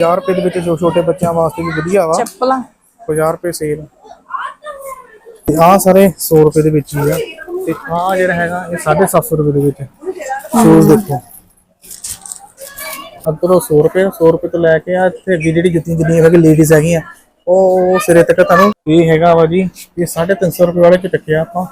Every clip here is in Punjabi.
50 ਰੁਪਏ ਦੇ ਵਿੱਚ ਜੋ ਛੋਟੇ ਬੱਚਿਆਂ ਵਾਸਤੇ ਵੀ ਵਧੀਆ ਵਾ। ਚੱਪਲਾਂ। 50 ਰੁਪਏ ਸੇਲ ਤੇ ਆਹ ਸਾਰੇ 100 ਰੁਪਏ ਦੇ ਵਿੱਚ ਹੀ ਆ। ਤੇ ਆਹ ਜਿਹੜਾ ਹੈਗਾ ਇਹ 750 ਰੁਪਏ ਦੇ ਵਿੱਚ। ਸ਼ੂਜ਼ ਦੇਖੋ। ਅੰਦਰੋਂ 100 ਰੁਪਏ 100 ਰੁਪਏ ਤੋਂ ਲੈ ਕੇ ਆ ਇੱਥੇ ਅੱਗੇ ਜਿਹੜੀ ਜੁੱਤੀਆਂ ਜਿੰਨੀਆਂ ਹੈਗੀ ਲੇਡੀਜ਼ ਹੈਗੀਆਂ ਉਹ ਸਿਰੇ ਤੱਕ ਤੁਹਾਨੂੰ ਇਹ ਹੈਗਾ ਵਾ ਜੀ ਇਹ 350 ਰੁਪਏ ਵਾਲੇ ਚ ਟੱਕਿਆ ਆਪਾਂ।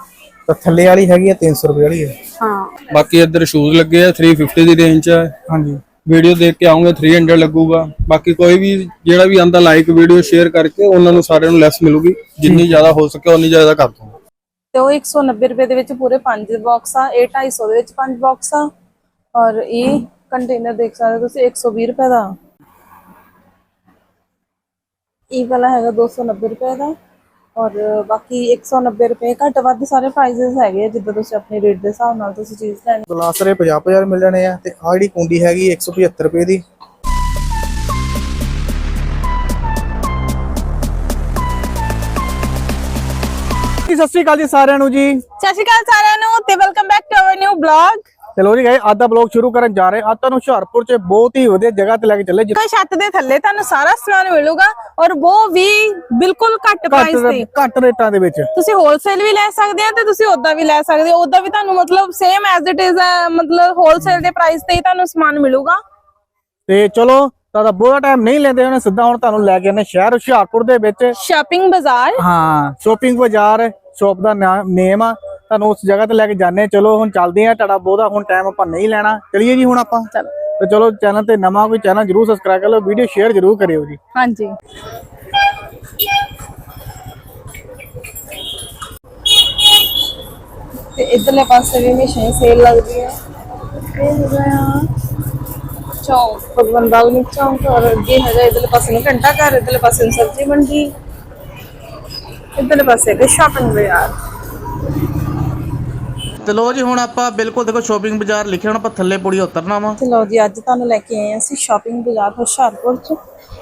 ਤਾਂ ਥੱਲੇ ਵਾਲੀ ਹੈਗੀ ਆ 300 ਰੁਪਏ ਵਾਲੀ ਹੈ ਹਾਂ। ਬਾਕੀ ਇੱਧਰ ਸ਼ੂਜ਼ ਲੱਗੇ ਆ 350 ਦੀ ਰੇਂਜ 'ਚ ਹੈ ਹਾਂਜੀ। ਵੀਡੀਓ ਦੇਖ ਕੇ ਆਉਂਗੇ 300 ਲੱਗੂਗਾ। ਬਾਕੀ ਕੋਈ ਵੀ ਜਿਹੜਾ ਵੀ ਆਂਦਾ ਲਾਈਕ ਵੀਡੀਓ ਸ਼ੇਅਰ ਕਰਕੇ ਉਹਨਾਂ ਨੂੰ ਸਾਰਿਆਂ ਨੂੰ ਲੈਸ ਮਿਲੂਗੀ। ਜਿੰਨੀ ਜ਼ਿਆਦਾ ਹੋ ਸਕੇ ਉਨੀ ਜ਼ਿਆਦਾ ਕਰ ਦੂੰਗਾ ਤੇ ਉਹ 190 ਰੁਪਏ ਦੇ ਵਿੱਚ ਪੂਰੇ 5 ਬਾਕਸ ਆ ਇਹ 250 ਦੇ ਵਿੱਚ 5 ਬਾਕਸ ਆ। ਔਰ ਇਹ ਕੰਟੇਨਰ ਦੇਖ ਸਕਦੇ ਤੁਸੀਂ 120 ਰੁਪਏ ਦਾ। ਇਹ ਵਾਲਾ ਹੈਗਾ 290 ਰੁਪਏ ਦਾ। ਔਰ ਬਾਕੀ 190 ਰੁਪਏ ਘੱਟ ਵੱਧ ਸਾਰੇ ਪ੍ਰਾਈਸਸ ਹੈਗੇ ਆ, ਜਿੱਦਾਂ ਤੁਸੀਂ ਆਪਣੇ ਰੇਟ ਦੇ ਹਿਸਾਬ ਨਾਲ ਤੁਸੀਂ ਚੀਜ਼ ਲੈਣੀ। ਗਲਾਸ ਰੇ 50 50 ਮਿਲ ਜਾਣੇ ਆ ਤੇ ਆਹ ਜਿਹੜੀ ਕੁੰਡੀ ਹੈਗੀ 175 ਰੁਪਏ ਦੀ। ਸਤਿ ਸ਼੍ਰੀ ਅਕਾਲ ਜੀ ਸਾਰਿਆਂ ਨੂੰ ਜੀ। ਸਤਿ ਸ਼੍ਰੀ ਅਕਾਲ ਸਾਰਿਆਂ ਨੂੰ ਤੇ welcome back to our new blog ਚਲੋ ਜੀ ਗਏ ਅੱਜ ਦਾ ਬਲੌਗ ਸ਼ੁਰੂ ਕਰਨ ਜਾ ਰਹੇ ਅੱਜ ਤੁਹਾਨੂੰ ਹੁਸ਼ਿਆਰਪੁਰ 'ਚ ਬਹੁਤ ਹੀ ਵਧੀਆ ਜਗ੍ਹਾ ਤੇ ਲੈ ਕੇ ਚੱਲੇ ਜਿੱਥੇ ਛੱਤ ਦੇ ਥੱਲੇ ਤੁਹਾਨੂੰ ਸਾਰਾ ਸਮਾਨ ਮਿਲੂਗਾ ਔਰ ਉਹ ਵੀ ਬਿਲਕੁਲ ਘੱਟ ਪ੍ਰਾਈਸ ਤੇ। ਘੱਟ ਘੱਟ ਰੇਟਾਂ ਦੇ ਵਿੱਚ। ਤੁਸੀਂ ਹੋਲਸੇਲ ਵੀ ਲੈ ਸਕਦੇ ਆ ਤੇ ਤੁਸੀਂ ਉਦਾਂ ਵੀ ਲੈ ਸਕਦੇ ਹੋ। ਉਦਾਂ ਵੀ ਤੁਹਾਨੂੰ ਮਤਲਬ ਸੇਮ ਐਜ਼ ਇਟ ਇਜ਼ ਮਤਲਬ ਹੋਲਸੇਲ ਦੇ ਪ੍ਰਾਈਸ ਤੇ ਹੀ ਤੁਹਾਨੂੰ ਸਮਾਨ ਮਿਲੂਗਾ। ਤੇ ਚਲੋ ਤਾਂ ਬਹੁਤਾ ਟਾਈਮ ਨਹੀਂ ਲੈਂਦੇ ਉਹਨੇ ਸਿੱਧਾ ਹੁਣ ਤੁਹਾਨੂੰ ਲੈ ਕੇ ਆਨੇ ਸ਼ਹਿਰ ਹੁਸ਼ਿਆਰਪੁਰ ਦੇ ਵਿੱਚ। ਸ਼ਾਪਿੰਗ ਬਾਜ਼ਾਰ। ਹਾਂ ਸ਼ੋਪਿੰਗ ਬਾਜ਼ਾਰ। ਸ਼ੋਪ ਦਾ ਨੇਮ ਆ ਤੁਹਾਨੂੰ ਉਸ ਜਗ੍ਹਾ ਤੇ ਲੈ ਕੇ ਜਾਣੇ ਚਲੋ ਹੁਣ ਚੱਲਦੇ ਆ ਤੁਹਾਡਾ ਬਹੁਤਾ ਹੁਣ ਟਾਈਮ ਆਪਾਂ ਨਹੀਂ ਲੈਣਾ। ਚਲਿਏ ਜੀ ਹੁਣ ਆਪਾਂ। ਚਲੋ। ਤੇ ਚਲੋ ਚੈਨਲ ਤੇ ਨਵਾਂ ਕੋਈ ਚੈਨਲ ਜਰੂਰ ਸਬਸਕ੍ਰਾਈਬ ਕਰ ਲਓ। ਵੀਡੀਓ ਸ਼ੇਅਰ ਜਰੂਰ ਕਰਿਓ ਜੀ। ਹਾਂਜੀ। ਤੇ ਇਧਰਲੇ ਪਾਸੇ ਵੀ ਹਮੇਸ਼ਾ ਸੇਲ ਲੱਗਦੀ ਹੈ ਇਹ ਹੈਗਾ ਚੌਂਕ ਭਗਵਾਨ ਵਾਲਮੀਕ ਚੌਂਕ। ਔਰ ਅੱਗੇ ਹੈਗਾ ਇਧਰਲੇ ਪਾਸੇ ਨੂੰ ਘੰਟਾ ਘਰ ਇਧਰਲੇ ਪਾਸੇ ਨੂੰ ਸਬਜ਼ੀ ਮੰਡੀ। ਇਧਰਲੇ ਪਾਸੇ ਹੈ ਸ਼ਾਪਿੰਗ ਬਾਜ਼ਾਰ। ਤੇ ਲੋ ਜੀ ਹੁਣ ਆਪਾਂ ਬਿਲਕੁਲ ਦੇਖੋ ਸ਼ੋਪਿੰਗ ਬਾਜ਼ਾਰ ਲਿਖਿਆ ਹੁਣ ਆਪਾਂ ਥੱਲੇ ਪੌੜੀ ਉਤਰਨਾ ਵਾ। ਤੇ ਲਓ ਜੀ ਅੱਜ ਤੁਹਾਨੂੰ ਲੈ ਕੇ ਆਏ ਹਾਂ ਅਸੀਂ ਸ਼ਾਪਿੰਗ ਬਾਜ਼ਾਰ ਹੁਸ਼ਿਆਰਪੁਰ ਚ।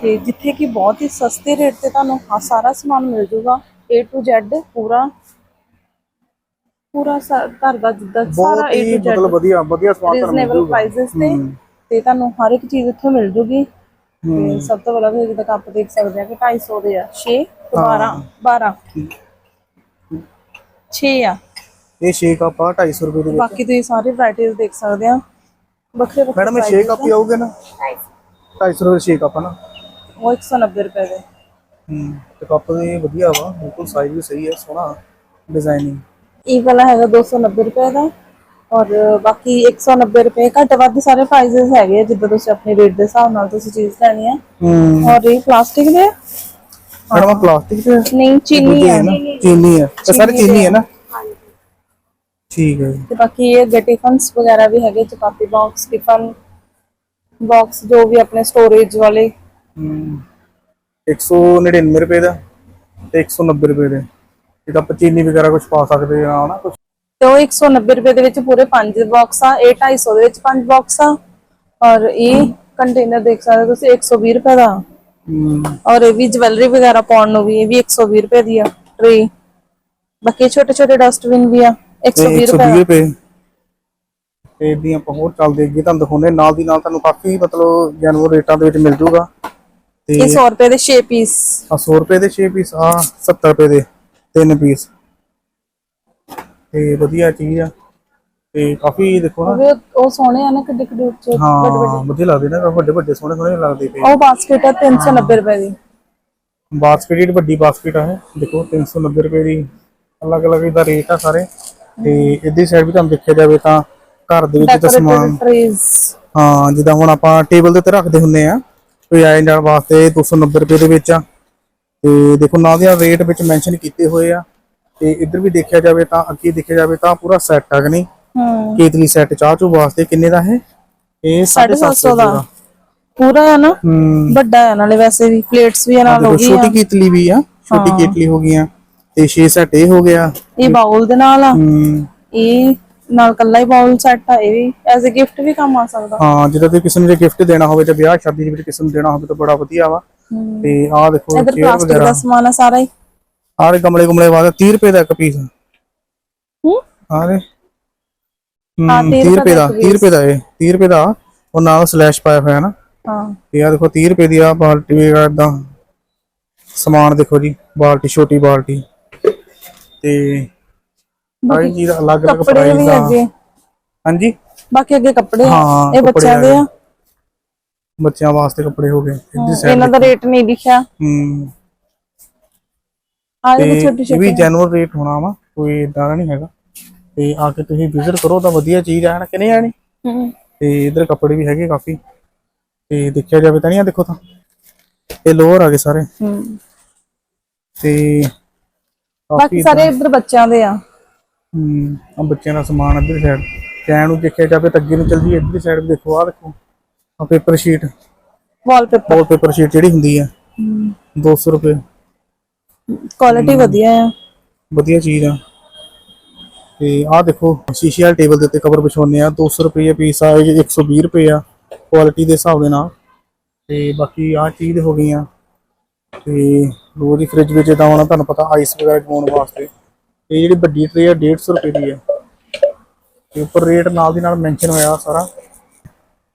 ਤੇ ਜਿੱਥੇ ਕਿ ਬਹੁਤ ਹੀ ਸਸਤੇ ਰੇਟ ਤੇ ਤੁਹਾਨੂੰ ਆਹ ਸਾਰਾ ਸਮਾਨ ਮਿਲ ਜਾਊਗਾ A to Z ਪੂਰਾ ਪੂਰਾ ਸਾ- ਘਰ ਦਾ ਜਿੱਦਾਂ ਸਾਰਾ ਬਹੁਤ A ਹੀ to Z ਮਤਲਬ ਵਧੀਆ ਵਧੀਆ ਸਮਾਨ ਤੁਹਾਨੂੰ ਮਿਲ ਰੀਜ਼ਨੇਬਲ ਪ੍ਰਾਈਸਸ ਤੇ ਤੇ ਤੁਹਾਨੂੰ ਹਰ ਇੱਕ ਚੀਜ਼ ਇੱਥੋਂ ਮਿਲ ਜੂਗੀ। ਤੇ ਸਭ ਤੋਂ ਪਹਿਲਾਂ ਤੁਸੀਂ ਜਿੱਦਾਂ ਕੱਪ ਦੇਖ ਸਕਦੇ ਆ ਕਿ 250 ਦੇ ਆ। 6 12 12 6 ਆ। ਇਹ 6 ਕੱਪ ਆ 250 ਰੁਪਏ ਦੇ ਵਿੱਚ। ਬਾਕੀ ਤੁਸੀਂ ਸਾਰੇ ਵੈਰਾਈਟੀਆਂ ਦੇਖ ਸਕਦੇ ਆ ਵੱਖਰੇ ਵੱਖਰੇ ਮੈਡਮ ਇਹ 6 ਕੱਪ ਹੀ ਆਉਗੇ ਨਾ? 250 ਰੁਪਏ ਦੇ 6 ਕੱਪ ਨਾ? ਉਹ 190 ਰੁਪਏ ਦੇ। ਹੂੰ ਤੇ ਕੱਪ ਦੇ ਵਧੀਆ ਵਾ। ਬਿਲਕੁਲ ਸਾਈਜ਼ ਵੀ ਸਹੀ ਹੈ ਸੋਹਣਾ। ਡਿਜ਼ਾਈਨਿੰਗ ਇਹ ਵਾਲਾ ਹੈਗਾ 290 ਰੁਪਏ ਦਾ। ਔਰ ਬਾਕੀ 190 ਰੁਪਏ ਘੱਟ ਵੱਧ ਸਾਰੇ ਪ੍ਰਾਈਸਸ ਹੈਗੇ ਆ, ਜਿੱਦਾਂ ਤੁਸੀਂ ਆਪਣੇ ਰੇਟ ਦੇ ਹਿਸਾਬ ਨਾਲ ਤੁਸੀਂ ਚੀਜ਼ ਲੈਣੀ ਆ। ਹੂੰ। ਔਰ ਇਹ ਪਲਾਸਟਿਕ ਦੇ ਆ? ਮੈਡਮ ਆਹ ਪਲਾਸਟਿਕ ਦੇ ਨਹੀਂ ਚੀਨੀ ਹੈ ਨਾ? ਚੀਨੀ ਹੈ ਇਹ ਸਾਰੇ ਚੀਨੀ ਹੈ ਨਾ? ਠੀਕ ਹੈ ਜੀ। ਤੇ ਬਾਕੀ ਇਹ ਅੱਗੇ ਟਿਫਨਸ ਵਗੈਰਾ ਵੀ ਹੈਗੇ ਚਪਾਤੀ ਬਾਕਸ ਟਿਫਨ ਬਾਕਸ ਜੋ ਵੀ ਆਪਣੇ ਸਟੋਰੇਜ ਵਾਲੇ। ਹਮ, 199 ਰੁਪਏ ਦਾ ਤੇ 190 ਰੁਪਏ ਦੇ। ਇਹ ਤਾਂ ਆਪਾਂ ਚੀਨੀ ਵਗੈਰਾ ਕੁਝ ਪਾ ਸਕਦੇ ਆ ਨਾ ਕੁਝ ਤੇ ਉਹ 190 ਰੁਪਏ ਦੇ ਵਿੱਚ ਪੂਰੇ 5 ਬਾਕਸ ਆ ਇਹ 250 ਦੇ ਵਿੱਚ 5 ਬਾਕਸ ਆ ਔਰ ਇਹ ਕੰਟੇਨਰ ਦੇਖ ਸਕਦੇ ਹੋ ਤੁਸੀਂ 120 ਰੁਪਏ ਦਾ। ਔਰ ਇਹ ਵੀ ਜਵੈਲਰੀ ਵਗੈਰਾ ਪਾਉਣ ਨੂੰ ਵੀ ਇਹ ਵੀ 120 ਰੁਪਏ ਦੀ ਆ ਟ੍ਰੇ ਬਾਕੀ ਛੋਟੇ ਛੋਟੇ ਡਸਟਬਿਨ ਵੀ ਆ 120 ਰੁਪਏ 120 ਰੁਪਏ। ਤੇ ਇਦਾਂ ਆਪਾਂ ਹੋਰ ਚੱਲਦੇ ਅੱਗੇ ਤੁਹਾਨੂੰ ਦਿਖਾਉਂਦੇ ਨਾਲ ਦੀ ਨਾਲ ਤੁਹਾਨੂੰ ਕਾਫੀ ਮਤਲਬ ਜਾਨਵਰ ਰੇਟਾਂ ਦੇ ਵਿੱਚ ਮਿਲ ਜੂਗਾ। ਤੇ ਇਹ 100 ਰੁਪਏ ਦੇ 6 ਪੀਸ ਆ 100 ਰੁਪਏ ਦੇ 6 ਪੀਸ ਆ 70 ਰੁਪਏ ਦੇ 3 ਪੀਸ ਤੇ ਵਧੀਆ ਚੀਜ਼ ਆ। ਤੇ ਕਾਫੀ ਦੇਖੋ ਨਾ। ਉਹ ਉਹ ਸੋਹਣੇ ਆ ਨਾ ਕਿੱਡੇ ਕਿੱਡੇ ਉੱਚੇ ਹਾਂ ਵਧੀਆ ਲੱਗਦੇ ਨੇ ਵੱਡੇ ਵੱਡੇ ਸੋਹਣੇ ਸੋਹਣੇ ਲੱਗਦੇ ਪਏ ਉਹ ਬਾਸਕਟ ਆ 390 ਰੁਪਏ ਦੀ। ਬਾਸਕਟ ਜਿਹੜੀ ਵੱਡੀ ਬਾਸਕਟ ਆ ਇਹ ਦੇਖੋ 390 ਰੁਪਏ ਦੀ। ਅਲੱਗ-ਅਲੱਗ ਇਹਦਾ ਰੇਟ ਆ ਸਾਰੇ। ਤੇ ਇਹਦੀ ਸਾਈਡ ਵੀ ਤੁਹਾਨੂੰ ਦੇਖਿਆ ਜਾਵੇ ਤਾਂ ਘਰ ਦੇ ਵਿੱਚ ਤਾਂ ਸਮਾਨ ਟ੍ਰੀਜ਼ ਹਾਂ ਜਿੱਦਾਂ ਹੁਣ ਆਪਾਂ ਟੇਬਲ ਦੇ ਉੱਤੇ ਰੱਖਦੇ ਹੁੰਦੇ ਆ ਕੋਈ ਆਏ ਜਾਣ ਵਾਸਤੇ 290 ਰੁਪਏ ਦੇ ਵਿੱਚ ਆ। ਤੇ ਦੇਖੋ ਨਾਲ ਦੇ ਰੇਟ ਵਿੱਚ ਮੈਂਸ਼ਨ ਕੀਤੇ ਹੋਏ ਆ। ਤੇ ਇੱਧਰ ਵੀ ਦੇਖਿਆ ਜਾਵੇ ਤਾਂ ਅੱਗੇ ਦੇਖਿਆ ਜਾਵੇ ਤਾਂ ਪੂਰਾ ਸੈੱਟ ਆ ਨਹੀਂ? ਹੂੰ। ਕੇਤਲੀ ਸੈੱਟ ਚਾਹ ਚੂ ਵਾਸਤੇ ਕਿੰਨੇ ਦਾ ਹੈ ਇਹ 750 ਦਾ। ਪੂਰਾ ਹੈ ਨਾ? ਵੱਡਾ ਹੈ ਨਾਲੇ ਵੈਸੇ ਵੀ ਪਲੇਟਸ ਵੀ ਨਾਲ ਹੋ ਗਈ ਛੋਟੀ ਕੇਤਲੀ ਵੀ ਆ ਛੋਟੀ ਕੇਤਲੀ ਹੋ ਗਈਆਂ ਤੇ 6 ਸੈੱਟ ਇਹ ਹੋ ਗਿਆ। ਇਹ ਬਾਉਲ ਦੇ ਨਾਲ ਆ। ਹੂੰ। ਇਹ ਨਾਲ ਕੱਲਾ ਹੀ ਬਾਉਲ ਸੈੱਟ ਆ ਇਹ ਵੀ ਐਜ਼ ਅ ਗਿਫਟ ਵੀ ਕੰਮ ਆ ਸਕਦਾ। ਹਾਂ ਜਦੋਂ ਤੁਸੀਂ ਕਿਸੇ ਨੂੰ ਜੇ ਗਿਫਟ ਦੇਣਾ ਹੋਵੇ ਜਾਂ ਵਿਆਹ ਸ਼ਾਦੀ ਦੇ ਵਿੱਚ ਕਿਸੇ ਨੂੰ ਦੇਣਾ ਹੋਵੇ ਤਾਂ ਬੜਾ ਵਧੀਆ ਵਾ। ਤੇ ਆਹ ਦੇਖੋ ਚੇਅਰ ਵਗੈਰਾ ਦਾ ਸਮਾਨ ਆ ਸਾਰਾ ਹੀ। ਆਰੇ ਗਮਲੇ ਗੁਮਲੇ ਵਾਸਤੇ 30 ਰੁਪਏ ਦਾ ਇੱਕ ਪੀਸ ਹੂੰ? ਆਰੇ ਹਾਂ, 30 ਰੁਪਏ ਦਾ 30 ਰੁਪਏ ਦਾ ਇਹ 30 ਰੁਪਏ ਦਾ। ਉਹ ਨਾਲ ਸਲੈਸ਼ ਪਾਇਆ ਹੋਇਆ ਨਾ। ਹਾਂ। ਤੇ ਆ ਦੇਖੋ 30 ਰੁਪਏ ਦੀ ਆ ਬਾਲਟੀ ਵਗੈਰਾ ਏਦਾਂ ਸਮਾਨ ਦੇਖੋ ਜੀ ਬਾਲਟੀ ਛੋਟੀ ਬਾਲਟੀ। ਤੇ ਸਾਰੀ ਚੀਜ਼ ਅਲੱਗ ਅਲੱਗ ਕੱਪੜੇ ਪ੍ਰਾਈਸ ਦਾ। ਅੱਗੇ ਹਾਂਜੀ? ਬਾਕੀ ਅੱਗੇ ਕੱਪੜੇ ਆ। ਇਹ ਬੱਚਿਆਂ ਦੇ ਆ। ਆ ਬੱਚਿਆਂ ਵਾਸਤੇ ਕੱਪੜੇ ਹੋ ਗਏ। ਇਹਨਾਂ ਦਾ ਰੇਟ ਨਹੀਂ ਲਿਖਿਆ ਹੂੰ। ਆ ਛੋਟੀ ਇਹ ਵੀ ਜੈਨੂਅਲ ਰੇਟ ਹੋਣਾ ਵਾ ਕੋਈ ਇਦਾਂ ਦਾ ਨਹੀਂ ਹੈਗਾ। ਤੇ ਆ ਕੇ ਤੁਸੀਂ ਵਿਜ਼ਿਟ ਕਰੋ ਤਾਂ ਵਧੀਆ ਚੀਜ਼ ਆ ਨਾ ਕਿ ਨਹੀਂ ਆਣੀ ਤੇ ਇਧਰ ਕੱਪੜੇ ਵੀ ਹੈਗੇ ਕਾਫੀ। ਤੇ ਦੇਖਿਆ ਜਾਵੇ ਤਾਂ ਨਹੀਂ ਆ ਦੇਖੋ ਤਾਂ। ਇਹ ਲੋਅਰ ਆ ਗਏ ਸਾਰੇ। ਤੇ ਬਾਕੀ ਸਾਰੇ ਇੱਧਰ ਬੱਚਿਆਂ ਦੇ ਆ। ਹੂੰ ਆ ਬੱਚਿਆਂ ਦਾ ਸਮਾਨ ਇੱਧਰ ਸਾਈਡ ਕੈਨ ਨੂੰ ਦੇਖਿਆ ਜਾਵੇ ਤਾਂ ਅੱਗੇ ਨੂੰ ਚੱਲ ਜੀ ਇੱਧਰ ਸਾਈਡ ਦੇਖੋ ਆ ਦੇਖੋ। ਆ paper sheet wallpaper wall paper sheet ਜਿਹੜੀ ਹੁੰਦੀ ਆ। 200 ਰੁਪਏ। ਕੁਆਲਿਟੀ ਵਧੀਆ ਆ। ਵਧੀਆ ਚੀਜ਼ ਆ। ਤੇ ਆਹ ਦੇਖੋ ਸ਼ੀਸ਼ੇ ਵਾਲੇ ਟੇਬਲ ਦੇ ਉੱਤੇ ਕਵਰ ਵਿਛਾਉਂਦੇ ਆ। 200 ਰੁਪਏ ਪੀਸ ਆ ਇਹ 120 ਰੁਪਏ ਆ ਕੁਆਲਿਟੀ ਦੇ ਹਿਸਾਬ ਦੇ ਨਾਲ। ਤੇ ਬਾਕੀ ਆਹ ਚੀਜ਼ ਹੋ ਗਈਆਂ। ਤੇ ਰੋਜ਼ ਦੀ ਫ੍ਰਿਜ ਵਿੱਚ ਤਾਂ ਹੁਣ ਤੁਹਾਨੂੰ ਪਤਾ ਆਈਸ ਵਗੈਰਾ ਜਮਾਉਣ ਵਾਸਤੇ। ਇਹ ਜਿਹੜੀ ਵੱਡੀ ਟਰੇ ਆ 150 ਰੁਪਏ ਦੀ ਆ। ਤੇ ਉੱਪਰ ਰੇਟ ਨਾਲ ਦੀ ਨਾਲ ਮੈਂਸ਼ਨ ਹੋਇਆ ਸਾਰਾ।